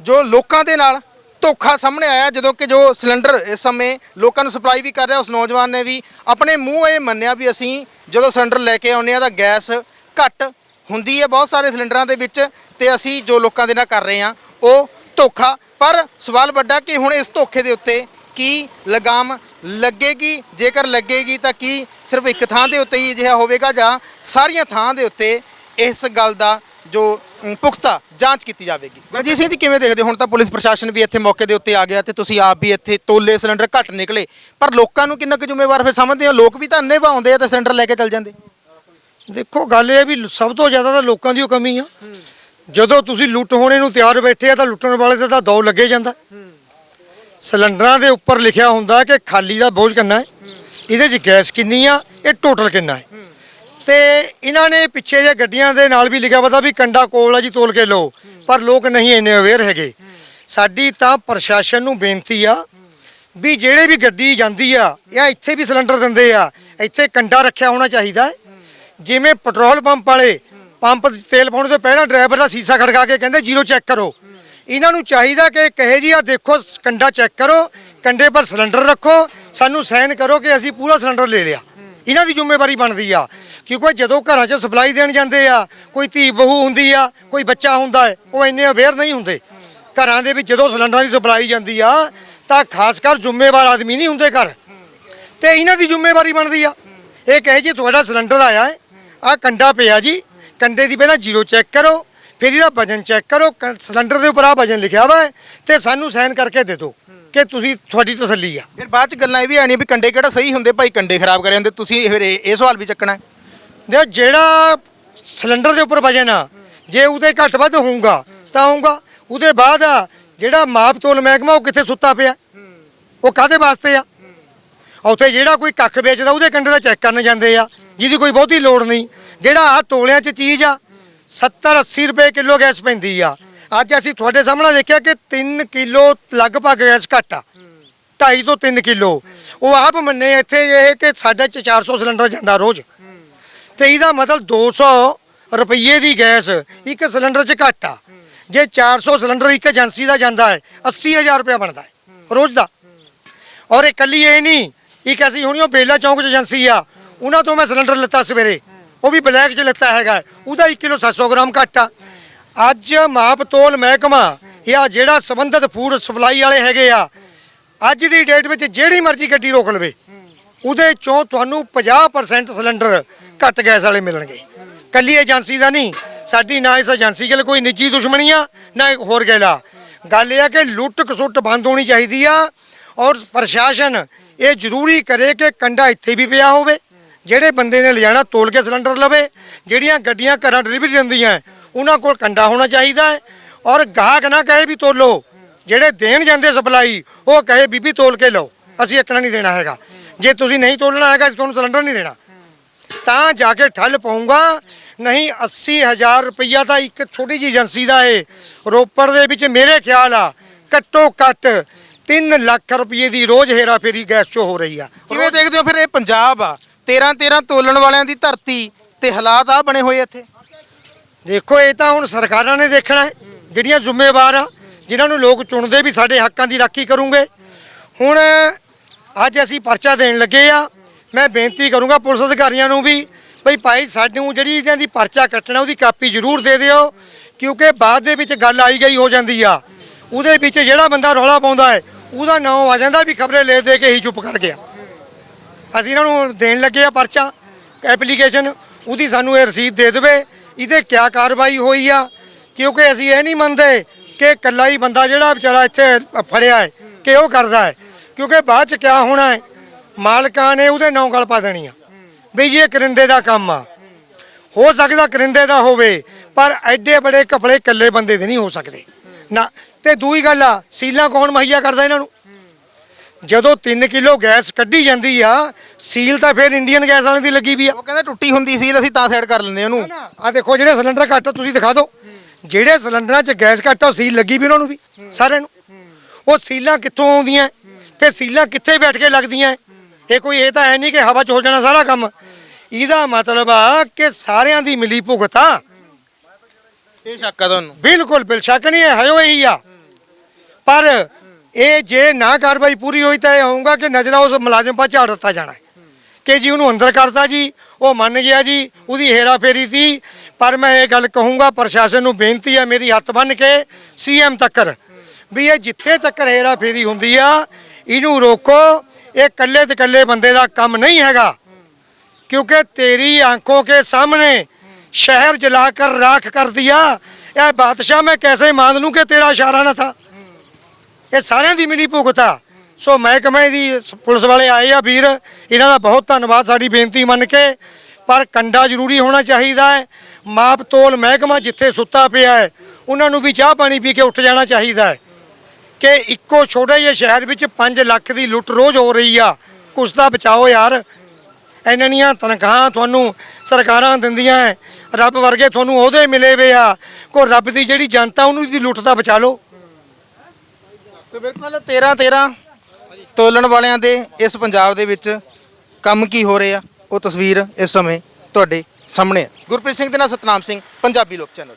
ਜੋ ਲੋਕਾਂ ਦੇ ਨਾਲ ਧੋਖਾ ਸਾਹਮਣੇ ਆਇਆ, ਜਦੋਂ ਕਿ ਜੋ ਸਿਲੰਡਰ ਇਸ ਸਮੇਂ ਲੋਕਾਂ ਨੂੰ ਸਪਲਾਈ ਵੀ ਕਰ ਰਿਹਾ, ਉਸ ਨੌਜਵਾਨ ਨੇ ਵੀ ਆਪਣੇ ਮੂੰਹ ਇਹ ਮੰਨਿਆ ਵੀ ਅਸੀਂ ਜਦੋਂ ਸਿਲੰਡਰ ਲੈ ਕੇ ਆਉਂਦੇ ਆ ਤਾਂ ਗੈਸ ਘੱਟ ਹੁੰਦੀ ਹੈ ਬਹੁਤ ਸਾਰੇ ਸਿਲੰਡਰਾਂ ਦੇ ਵਿੱਚ ਤੇ ਅਸੀਂ ਜੋ ਲੋਕਾਂ ਦੇ ਨਾਲ ਕਰ ਰਹੇ ਆ ਉਹ ਧੋਖਾ। ਪਰ ਸਵਾਲ ਵੱਡਾ ਕਿ ਹੁਣ ਇਸ ਧੋਖੇ ਦੇ ਉੱਤੇ ਕੀ ਲਗਾਮ ਲੱਗੇਗੀ? ਜੇਕਰ ਲੱਗੇਗੀ ਤਾਂ ਕੀ ਸਿਰਫ ਇੱਕ ਥਾਂ ਦੇ ਉੱਤੇ ਹੀ ਅਜਿਹਾ ਹੋਵੇਗਾ ਜਾਂ ਸਾਰੀਆਂ ਥਾਂ ਦੇ ਉੱਤੇ ਇਸ ਗੱਲ ਦਾ ਜੋ ਪੁਖਤਾ ਜਾਂਚ ਕੀਤੀ ਜਾਵੇਗੀ। ਗੁਰਜੀਤ ਸਿੰਘ ਜੀ, ਕਿਵੇਂ ਦੇਖਦੇ ਹੋ? ਹੁਣ ਤਾਂ ਪੁਲਿਸ ਪ੍ਰਸ਼ਾਸਨ ਵੀ ਇੱਥੇ ਮੌਕੇ ਦੇ ਉੱਤੇ ਆ ਗਿਆ ਤੇ ਤੁਸੀਂ ਆਪ ਵੀ ਇੱਥੇ ਤੋਲੇ ਸਿਲੰਡਰ ਘੱਟ ਨਿਕਲੇ। ਪਰ ਲੋਕਾਂ ਨੂੰ ਕਿੰਨਾ ਕੁ ਜ਼ਿੰਮੇਵਾਰ ਫਿਰ ਸਮਝਦੇ ਹੋ? ਲੋਕ ਵੀ ਤਾਂ ਅੰਨੇ ਭਾਉਂਦੇ ਆ ਤੇ ਸਿਲੰਡਰ ਲੈ ਕੇ ਚੱਲ ਜਾਂਦੇ। ਦੇਖੋ, ਗੱਲ ਇਹ ਹੈ ਵੀ ਸਭ ਤੋਂ ਜ਼ਿਆਦਾ ਤਾਂ ਲੋਕਾਂ ਦੀ ਉਹ ਕਮੀ ਆ। ਜਦੋਂ ਤੁਸੀਂ ਲੁੱਟ ਹੋਣੇ ਨੂੰ ਤਿਆਰ ਬੈਠੇ ਆ ਤਾਂ ਲੁੱਟਣ ਵਾਲੇ ਤੇ ਤਾਂ ਦੌ ਲੱਗੇ ਜਾਂਦਾ। ਸਿਲੰਡਰਾਂ ਦੇ ਉੱਪਰ ਲਿਖਿਆ ਹੁੰਦਾ ਕਿ ਖਾਲੀ ਦਾ ਬੋਝ ਕਿੰਨਾ ਹੈ? ਇਹਦੇ 'ਚ ਗੈਸ ਕਿੰਨੀ ਆ? ਇਹ ਟੋਟਲ ਕਿੰਨਾ ਹੈ? ਤੇ ਇਹਨਾਂ ਨੇ ਪਿੱਛੇ ਜੇ ਗੱਡੀਆਂ ਦੇ ਨਾਲ ਵੀ ਲਿਖਿਆ ਪਤਾ ਵੀ ਕੰਡਾ ਕੋਲ ਆ ਜੀ, ਤੋਲ ਕੇ ਲਓ। ਪਰ ਲੋਕ ਨਹੀਂ ਇੰਨੇ ਅਵੇਅਰ ਹੈਗੇ। ਸਾਡੀ ਤਾਂ ਪ੍ਰਸ਼ਾਸਨ ਨੂੰ ਬੇਨਤੀ ਆ ਵੀ ਜਿਹੜੇ ਵੀ ਗੱਡੀ ਜਾਂਦੀ ਆ, ਜਾਂ ਇੱਥੇ ਵੀ ਸਿਲੰਡਰ ਦਿੰਦੇ ਆ, ਇੱਥੇ ਕੰਡਾ ਰੱਖਿਆ ਹੋਣਾ ਚਾਹੀਦਾ ਜਿਵੇਂ ਪੈਟਰੋਲ ਪੰਪ ਵਾਲੇ ਪੰਪ ਤੇਲ ਪਾਉਣ ਤੋਂ ਪਹਿਲਾਂ ਡਰਾਈਵਰ ਦਾ ਸੀਸਾ ਖੜਕਾ ਕੇ ਕਹਿੰਦੇ, ਜ਼ੀਰੋ ਚੈੱਕ ਕਰੋ। ਇਹਨਾਂ ਨੂੰ ਚਾਹੀਦਾ ਕਿ ਕਹੇ ਜੀ ਆ ਦੇਖੋ ਕੰਡਾ ਚੈੱਕ ਕਰੋ, ਕੰਡੇ ਪਰ ਸਿਲੰਡਰ ਰੱਖੋ, ਸਾਨੂੰ ਸਾਈਨ ਕਰੋ ਕਿ ਅਸੀਂ ਪੂਰਾ ਸਿਲੰਡਰ ਲੈ ਲਿਆ। ਇਹਨਾਂ ਦੀ ਜ਼ਿੰਮੇਵਾਰੀ ਬਣਦੀ ਆ। ਕਿਉਂਕਿ ਜਦੋਂ ਘਰਾਂ 'ਚ ਸਪਲਾਈ ਦੇਣ ਜਾਂਦੇ ਆ, ਕੋਈ ਧੀ ਬਹੂ ਹੁੰਦੀ ਆ, ਕੋਈ ਬੱਚਾ ਹੁੰਦਾ ਹੈ, ਉਹ ਇੰਨੇ ਅਵੇਅਰ ਨਹੀਂ ਹੁੰਦੇ। ਘਰਾਂ ਦੇ ਵਿੱਚ ਜਦੋਂ ਸਿਲੰਡਰਾਂ ਦੀ ਸਪਲਾਈ ਜਾਂਦੀ ਆ, ਤਾਂ ਖਾਸ ਕਰ ਜ਼ਿੰਮੇਵਾਰ ਆਦਮੀ ਨਹੀਂ ਹੁੰਦੇ ਘਰ। ਤੇ ਇਹਨਾਂ ਦੀ ਜ਼ਿੰਮੇਵਾਰੀ ਬਣਦੀ ਆ। ਇਹ ਕਹੇ ਜੀ, ਤੁਹਾਡਾ ਸਿਲੰਡਰ ਆਇਆ ਹੈ ਆ ਕੰਡਾ ਪਿਆ ਜੀ, ਕੰਡੇ ਦੀ ਪਹਿਲਾਂ ਜ਼ੀਰੋ ਚੈੱਕ ਕਰੋ, ਫਿਰ ਇਹਦਾ ਵਜਨ ਚੈੱਕ ਕਰੋ, ਕ- ਸਿਲੰਡਰ ਦੇ ਉੱਪਰ ਆ ਵਜਨ ਲਿਖਿਆ ਵਾ ਹੈ, ਤੇ ਸਾਨੂੰ ਸਾਈਨ ਕਰਕੇ ਦੇ ਦਿਓ। ਕਿ ਤੁਸੀਂ ਤੁਹਾਡੀ ਤਸੱਲੀ ਆ। ਫਿਰ ਬਾਅਦ ਚ ਗੱਲਾਂ ਇਹ ਵੀ ਆਣੀਆਂ ਵੀ ਕੰਡੇ ਕਿਹੜਾ ਸਹੀ ਹੁੰਦੇ ਭਾਈ ਕੰਡੇ ਖਰਾਬ ਕਰ ਜਾਂਦੇ ਤੁਸੀਂ ਫਿਰ ਇਹ ਇਹ ਸਵਾਲ ਵੀ ਚੱਕਣਾ। ਹੈ। ਦੇਖੋ ਜਿਹੜਾ ਸਿਲੰਡਰ ਦੇ ਉੱਪਰ ਵਜਨ ਆ ਜੇ ਉਹਦੇ ਘੱਟ ਵੱਧ ਹੋਊਗਾ ਤਾਂ ਆਊਗਾ ਉਹਦੇ ਬਾਅਦ ਆ ਜਿਹੜਾ ਮਾਪ ਤੋਲ ਮਹਿਕਮਾ ਉਹ ਕਿੱਥੇ ਸੁੱਤਾ ਪਿਆ? ਉਹ ਕਾਦੇ ਵਾਸਤੇ ਆ? ਉੱਥੇ ਜਿਹੜਾ ਕੋਈ ਕੱਖ ਵੇਚਦਾ ਉਹਦੇ ਕੰਡੇ ਦਾ ਚੈੱਕ ਕਰਨ ਜਾਂਦੇ ਆ ਜਿਹਦੀ ਕੋਈ ਬਹੁਤੀ ਲੋੜ ਨਹੀਂ। ਜਿਹੜਾ ਆ ਤੋਲਿਆਂ 'ਚ ਚੀਜ਼ ਆ 70 80 ਰੁਪਏ ਕਿਲੋ ਗੈਸ ਪੈਂਦੀ ਆ। ਅੱਜ ਅਸੀਂ ਤੁਹਾਡੇ ਸਾਹਮਣੇ ਦੇਖਿਆ ਕਿ 3 ਕਿਲੋ ਲਗਭਗ ਗੈਸ ਘੱਟ ਆ। 2.5 ਤੋਂ 3 ਕਿਲੋ। ਉਹ ਆਪ ਮੰਨੇ ਇੱਥੇ ਇਹ ਕਿ ਸਾਡੇ ਚ 400 ਸਿਲੰਡਰ ਜਾਂਦਾ ਰੋਜ਼। ਤੇ ਇਹਦਾ ਮਤਲਬ 200 ਰੁਪਏ ਦੀ ਗੈਸ ਇੱਕ ਸਿਲੰਡਰ 'ਚ ਘੱਟ ਆ। ਜੇ 400 ਸਿਲੰਡਰ ਇੱਕ ਏਜੰਸੀ ਦਾ ਜਾਂਦਾ ਹੈ 80000 ਰੁਪਏ ਬਣਦਾ ਹੈ ਰੋਜ਼ ਦਾ। ਔਰ ਇਹ ਕੱਲੀ ਇਹ ਨਹੀਂ ਇੱਕ ਅਸੀਂ ਹੁਣੀ ਉਹ ਬੇਲਾ ਚੌਂਕ 'ਚ ਏਜੰਸੀ ਆ ਉਹਨਾਂ ਤੋਂ ਮੈਂ ਸਿਲੰਡਰ ਲਿੱਤਾ ਸਵੇਰੇ। ਉਹ ਵੀ ਬਲੈਕ 'ਚ ਲਿੱਤਾ ਹੈਗਾ ਉਹਦਾ 1 ਕਿਲੋ 700 ਗ੍ਰਾਮ ਘੱਟ ਆ। ਅੱਜ ਮਾਪ ਤੋਲ ਮਹਿਕਮਾ ਜਾਂ ਜਿਹੜਾ ਸੰਬੰਧਿਤ ਫੂਡ ਸਪਲਾਈ ਵਾਲੇ ਹੈਗੇ ਆ, ਅੱਜ ਦੀ ਡੇਟ ਵਿੱਚ ਜਿਹੜੀ ਮਰਜ਼ੀ ਗੱਡੀ ਰੋਕ ਲਵੇ, ਉਹਦੇ ਚੋਂ ਤੁਹਾਨੂੰ 50% ਸਿਲੰਡਰ ਘੱਟ ਗੈਸ ਵਾਲੇ ਮਿਲਣਗੇ। ਕੱਲੀ ਏਜੰਸੀ ਦਾ ਨਹੀਂ, ਸਾਡੀ ਨਾ ਇਸ ਏਜੰਸੀ ਗੱਲ ਕੋਈ ਨਿੱਜੀ ਦੁਸ਼ਮਣੀ ਆ, ਨਾ ਇੱਕ ਹੋਰ ਗੱਲ ਗੱਲ ਇਹ ਆ ਕਿ ਲੁੱਟ ਖਸੁੱਟ ਬੰਦ ਹੋਣੀ ਚਾਹੀਦੀ ਆ, ਔਰ ਪ੍ਰਸ਼ਾਸਨ ਇਹ ਜ਼ਰੂਰੀ ਕਰੇ ਕਿ ਕੰਡਾ ਇੱਥੇ ਵੀ ਪਿਆ ਹੋਵੇ, ਜਿਹੜੇ ਬੰਦੇ ਨੇ ਲਿਜਾਣਾ ਤੋਲ ਕੇ ਸਿਲੰਡਰ ਲਵੇ, ਜਿਹੜੀਆਂ ਗੱਡੀਆਂ ਘਰਾਂ ਡਿਲੀਵਰੀ ਦਿੰਦੀਆਂ ਉਹਨਾਂ ਕੋਲ ਕੰਡਾ ਹੋਣਾ ਚਾਹੀਦਾ ਹੈ ਔਰ ਗਾਹਕ ਨਾ ਕਹੇ ਵੀ ਤੋਲੋ। ਜਿਹੜੇ ਦੇਣ ਜਾਂਦੇ ਸਪਲਾਈ, ਉਹ ਕਹੇ ਬੀਬੀ ਤੋਲ ਕੇ ਲਓ। ਅਸੀਂ ਇੱਕਣਾ ਨਹੀਂ ਦੇਣਾ ਹੈਗਾ। ਜੇ ਤੁਸੀਂ ਨਹੀਂ ਤੋਲਣਾ ਹੈਗਾ, ਅਸੀਂ ਤੁਹਾਨੂੰ ਸਿਲੰਡਰ ਨਹੀਂ ਦੇਣਾ। ਤਾਂ ਜਾ ਕੇ ਠੱਲ ਪਾਉਂਗਾ। ਨਹੀਂ 80000 ਰੁਪਈਆ ਤਾਂ ਇੱਕ ਛੋਟੀ ਜਿਹੀ ਏਜੰਸੀ ਦਾ ਏ। ਰੋਪੜ ਦੇ ਵਿੱਚ ਮੇਰੇ ਖਿਆਲ ਆ, ਘੱਟੋ ਘੱਟ 3 ਲੱਖ ਰੁਪਏ ਦੀ ਰੋਜ਼ ਹੇਰਾ ਫੇਰੀ ਗੈਸ ਚੋ ਹੋ ਰਹੀ ਆ। ਕਿਵੇਂ ਦੇਖਦੇ ਹੋ ਫਿਰ ਇਹ ਪੰਜਾਬ ਆ। 13 13 ਤੋਲਣ ਵਾਲਿਆਂ ਦੀ ਧਰਤੀ ਤੇ ਹਾਲਾਤ ਆ ਬਣੇ ਹੋਏ ਇੱਥੇ। ਦੇਖੋ, ਇਹ ਤਾਂ ਹੁਣ ਸਰਕਾਰਾਂ ਨੇ ਦੇਖਣਾ ਹੈ, ਜਿਹੜੀਆਂ ਜ਼ਿੰਮੇਵਾਰ ਆ, ਜਿਨ੍ਹਾਂ ਨੂੰ ਲੋਕ ਚੁਣਦੇ ਵੀ ਸਾਡੇ ਹੱਕਾਂ ਦੀ ਰਾਖੀ ਕਰੂੰਗੇ। ਹੁਣ ਅੱਜ ਅਸੀਂ ਪਰਚਾ ਦੇਣ ਲੱਗੇ ਆ, ਮੈਂ ਬੇਨਤੀ ਕਰੂੰਗਾ ਪੁਲਿਸ ਅਧਿਕਾਰੀਆਂ ਨੂੰ ਵੀ ਭਈ ਭਾਈ ਸਾਨੂੰ ਜਿਹੜੀ ਇਹਨਾਂ ਦੀ ਪਰਚਾ ਕੱਟਣਾ, ਉਹਦੀ ਕਾਪੀ ਜ਼ਰੂਰ ਦੇ ਦਿਓ, ਕਿਉਂਕਿ ਬਾਅਦ ਦੇ ਵਿੱਚ ਗੱਲ ਆਈ ਗਈ ਹੋ ਜਾਂਦੀ ਆ। ਉਹਦੇ ਵਿੱਚ ਜਿਹੜਾ ਬੰਦਾ ਰੌਲਾ ਪਾਉਂਦਾ ਹੈ, ਉਹਦਾ ਨਾਮ ਆ ਜਾਂਦਾ ਵੀ ਖਬਰੇ ਲੈ ਦੇ ਕੇ ਹੀ ਚੁੱਪ ਕਰ ਗਿਆ। ਅਸੀਂ ਇਹਨਾਂ ਨੂੰ ਦੇਣ ਲੱਗੇ ਆ ਪਰਚਾ, ਐਪਲੀਕੇਸ਼ਨ, ਉਹਦੀ ਸਾਨੂੰ ਇਹ ਰਸੀਦ ਦੇ ਦੇਵੇ ਇਹਦੇ ਕਿਆ ਕਾਰਵਾਈ ਹੋਈ ਆ? ਕਿਉਂਕਿ ਅਸੀਂ ਇਹ ਨਹੀਂ ਮੰਨਦੇ ਕਿ ਇਕੱਲਾ ਹੀ ਬੰਦਾ ਜਿਹੜਾ ਵਿਚਾਰਾ ਇੱਥੇ ਫੜਿਆ ਹੈ, ਕਿ ਉਹ ਕਰਦਾ ਹੈ। ਕਿਉਂਕਿ ਬਾਅਦ ਚ ਕਿਆ ਹੋਣਾ ਹੈ? ਮਾਲਕਾਂ ਨੇ ਉਹਦੇ ਨੌ ਗਲ ਪਾ ਦੇਣੀ ਆ ਵੀ ਜੀ, ਇਹ ਕਰਿੰਦੇ ਦਾ ਕੰਮ ਆ। ਹੋ ਸਕਦਾ ਕਰਿੰਦੇ ਦਾ ਹੋਵੇ, ਪਰ ਐਡੇ ਬੜੇ ਕਪੜੇ ਇਕੱਲੇ ਬੰਦੇ ਦੇ ਨਹੀਂ ਹੋ ਸਕਦੇ। ਨਾ, ਤੇ ਦੂਈ ਗੱਲ ਆ, ਸੀਲਾਂ ਕੌਣ ਮੁਹੱਈਆ ਕਰਦਾ ਇਹਨਾਂ ਨੂੰ? ਜਦੋਂ 3 ਕਿਲੋ ਗੈਸ ਕੱਢੀ ਜਾਂਦੀ ਆ ਸੀਲ ਤਾਂ ਫਿਰ ਇੰਡੀਅਨ ਗੈਸ ਵਾਲਿਆਂ ਦੀ ਲੱਗੀ ਵੀ ਆ। ਉਹ ਕਹਿੰਦਾ ਟੁੱਟੀ ਹੁੰਦੀ ਸੀ ਅਸੀਂ ਤਾਂ ਸਾਈਡ ਕਰ ਲੈਂਦੇ ਉਹਨੂੰ। ਆ ਦੇਖੋ ਜਿਹੜੇ ਸਿਲੰਡਰ ਘੱਟ ਆ, ਤੁਸੀਂ ਦਿਖਾ ਦਿਓ। ਜਿਹੜੇ ਸਿਲੰਡਰਾਂ 'ਚ ਗੈਸ ਘੱਟ ਆ, ਉਹ ਸੀਲ ਲੱਗੀ ਵੀ ਉਹਨਾਂ ਨੂੰ ਵੀ ਸਾਰਿਆਂ ਨੂੰ। ਉਹ ਸੀਲਾਂ ਕਿੱਥੋਂ ਆਉਂਦੀਆਂ? ਤੇ ਸੀਲਾਂ ਕਿੱਥੇ ਬੈਠ ਕੇ ਲੱਗਦੀਆਂ? ਇਹ ਕੋਈ ਇਹ ਤਾਂ ਹੈ ਨਹੀਂ ਕਿ ਹਵਾ 'ਚ ਹੋ ਜਾਣਾ ਸਾਰਾ ਕੰਮ। ਇਹਦਾ ਮਤਲਬ ਆ ਕਿ ਸਾਰਿਆਂ ਦੀ ਮਿਲੀ ਭੁਗਤ ਆ। ਇਹ ਸ਼ੱਕ ਆ ਤੁਹਾਨੂੰ? ਬਿਲਕੁਲ ਬਿਲ ਸ਼ੱਕ ਨਹੀਂ ਹੈ ਹੈ ਇਹੀ ਆ। ਪਰ ਇਹ ਜੇ ਨਾ ਕਾਰਵਾਈ ਪੂਰੀ ਹੋਈ ਤਾਂ ਇਹ ਹੋਊਗਾ ਕਿ ਨਜ਼ਰਾਂ ਉਸ ਮੁਲਾਜ਼ਮ 'ਪਾ ਝਾੜ ਦਿੱਤਾ ਜਾਣਾ ਹੈ ਕਿ ਜੀ ਉਹਨੂੰ ਅੰਦਰ ਕਰਤਾ ਜੀ ਉਹ ਮੰਨ ਗਿਆ ਜੀ ਉਹਦੀ ਹੇਰਾ ਫੇਰੀ ਸੀ ਪਰ ਮੈਂ ਇਹ ਗੱਲ ਕਹੂੰਗਾ ਪ੍ਰਸ਼ਾਸਨ ਨੂੰ ਬੇਨਤੀ ਹੈ ਮੇਰੀ ਹੱਥ ਬੰਨ ਕੇ ਸੀਐਮ ਤੱਕਰ ਵੀ ਇਹ ਜਿੱਥੇ ਤੱਕ ਹੇਰਾ ਫੇਰੀ ਹੁੰਦੀ ਆ ਇਹਨੂੰ ਰੋਕੋ ਇਹ ਕੱਲੇ ਤੇ ਕੱਲੇ ਬੰਦੇ ਦਾ ਕੰਮ ਨਹੀਂ ਹੈਗਾ क्योंकि तेरी आंखों के सामने शहर जलाकर राख कर दिया यह बादशाह मैं कैसे मान लूं कि तेरा इशारा ना था ਇਹ ਸਾਰਿਆਂ ਦੀ ਮਿਲੀ ਭੁਗਤ। ਆ ਸੋ ਮਹਿਕਮੇ ਦੀ ਪੁਲਿਸ ਵਾਲੇ ਆਏ ਆ ਵੀਰ, ਇਹਨਾਂ ਦਾ ਬਹੁਤ ਧੰਨਵਾਦ, ਸਾਡੀ ਬੇਨਤੀ ਮੰਨ ਕੇ। ਪਰ ਕੰਡਾ ਜ਼ਰੂਰੀ ਹੋਣਾ ਚਾਹੀਦਾ ਹੈ। ਮਾਪ ਤੋਲ ਮਹਿਕਮਾ ਜਿੱਥੇ ਸੁੱਤਾ ਪਿਆ ਹੈ, ਉਹਨਾਂ ਨੂੰ ਵੀ ਚਾਹ ਪਾਣੀ ਪੀ ਕੇ ਉੱਠ ਜਾਣਾ ਚਾਹੀਦਾ ਹੈ। ਕਿ ਇੱਕੋ ਛੋਟੇ ਜਿਹੇ ਸ਼ਹਿਰ ਵਿੱਚ 5 ਲੱਖ ਦੀ ਲੁੱਟ ਰੋਜ਼ ਹੋ ਰਹੀ ਆ। ਕੁਛ ਦਾ ਬਚਾਓ ਯਾਰ। ਇਹਨਾਂ ਦੀਆਂ ਤਨਖਾਹਾਂ ਤੁਹਾਨੂੰ ਸਰਕਾਰਾਂ ਦਿੰਦੀਆਂ ਰੱਬ ਵਰਗੇ ਤੁਹਾਨੂੰ ਉਹਦੇ ਮਿਲੇ ਵੇ ਆ। ਕੋ ਰੱਬ ਦੀ ਜਿਹੜੀ ਜਨਤਾ, ਉਹਨੂੰ ਦੀ ਲੁੱਟ ਦਾ ਬਚਾ ਲਓ। ਸੋ ਬਿਲਕੁਲ 13 13 ਤੋਲਣ ਵਾਲਿਆਂ ਦੇ ਇਸ ਪੰਜਾਬ ਦੇ ਵਿੱਚ ਕੰਮ ਕੀ ਹੋ ਰਿਹਾ ਉਹ ਤਸਵੀਰ ਇਸ ਸਮੇਂ ਤੁਹਾਡੇ ਸਾਹਮਣੇ ਹੈ ਗੁਰਪ੍ਰੀਤ ਸਿੰਘ ਦੇ ਨਾਲ ਸਤਨਾਮ ਸਿੰਘ, ਪੰਜਾਬੀ ਲੋਕ ਚੈਨਲ।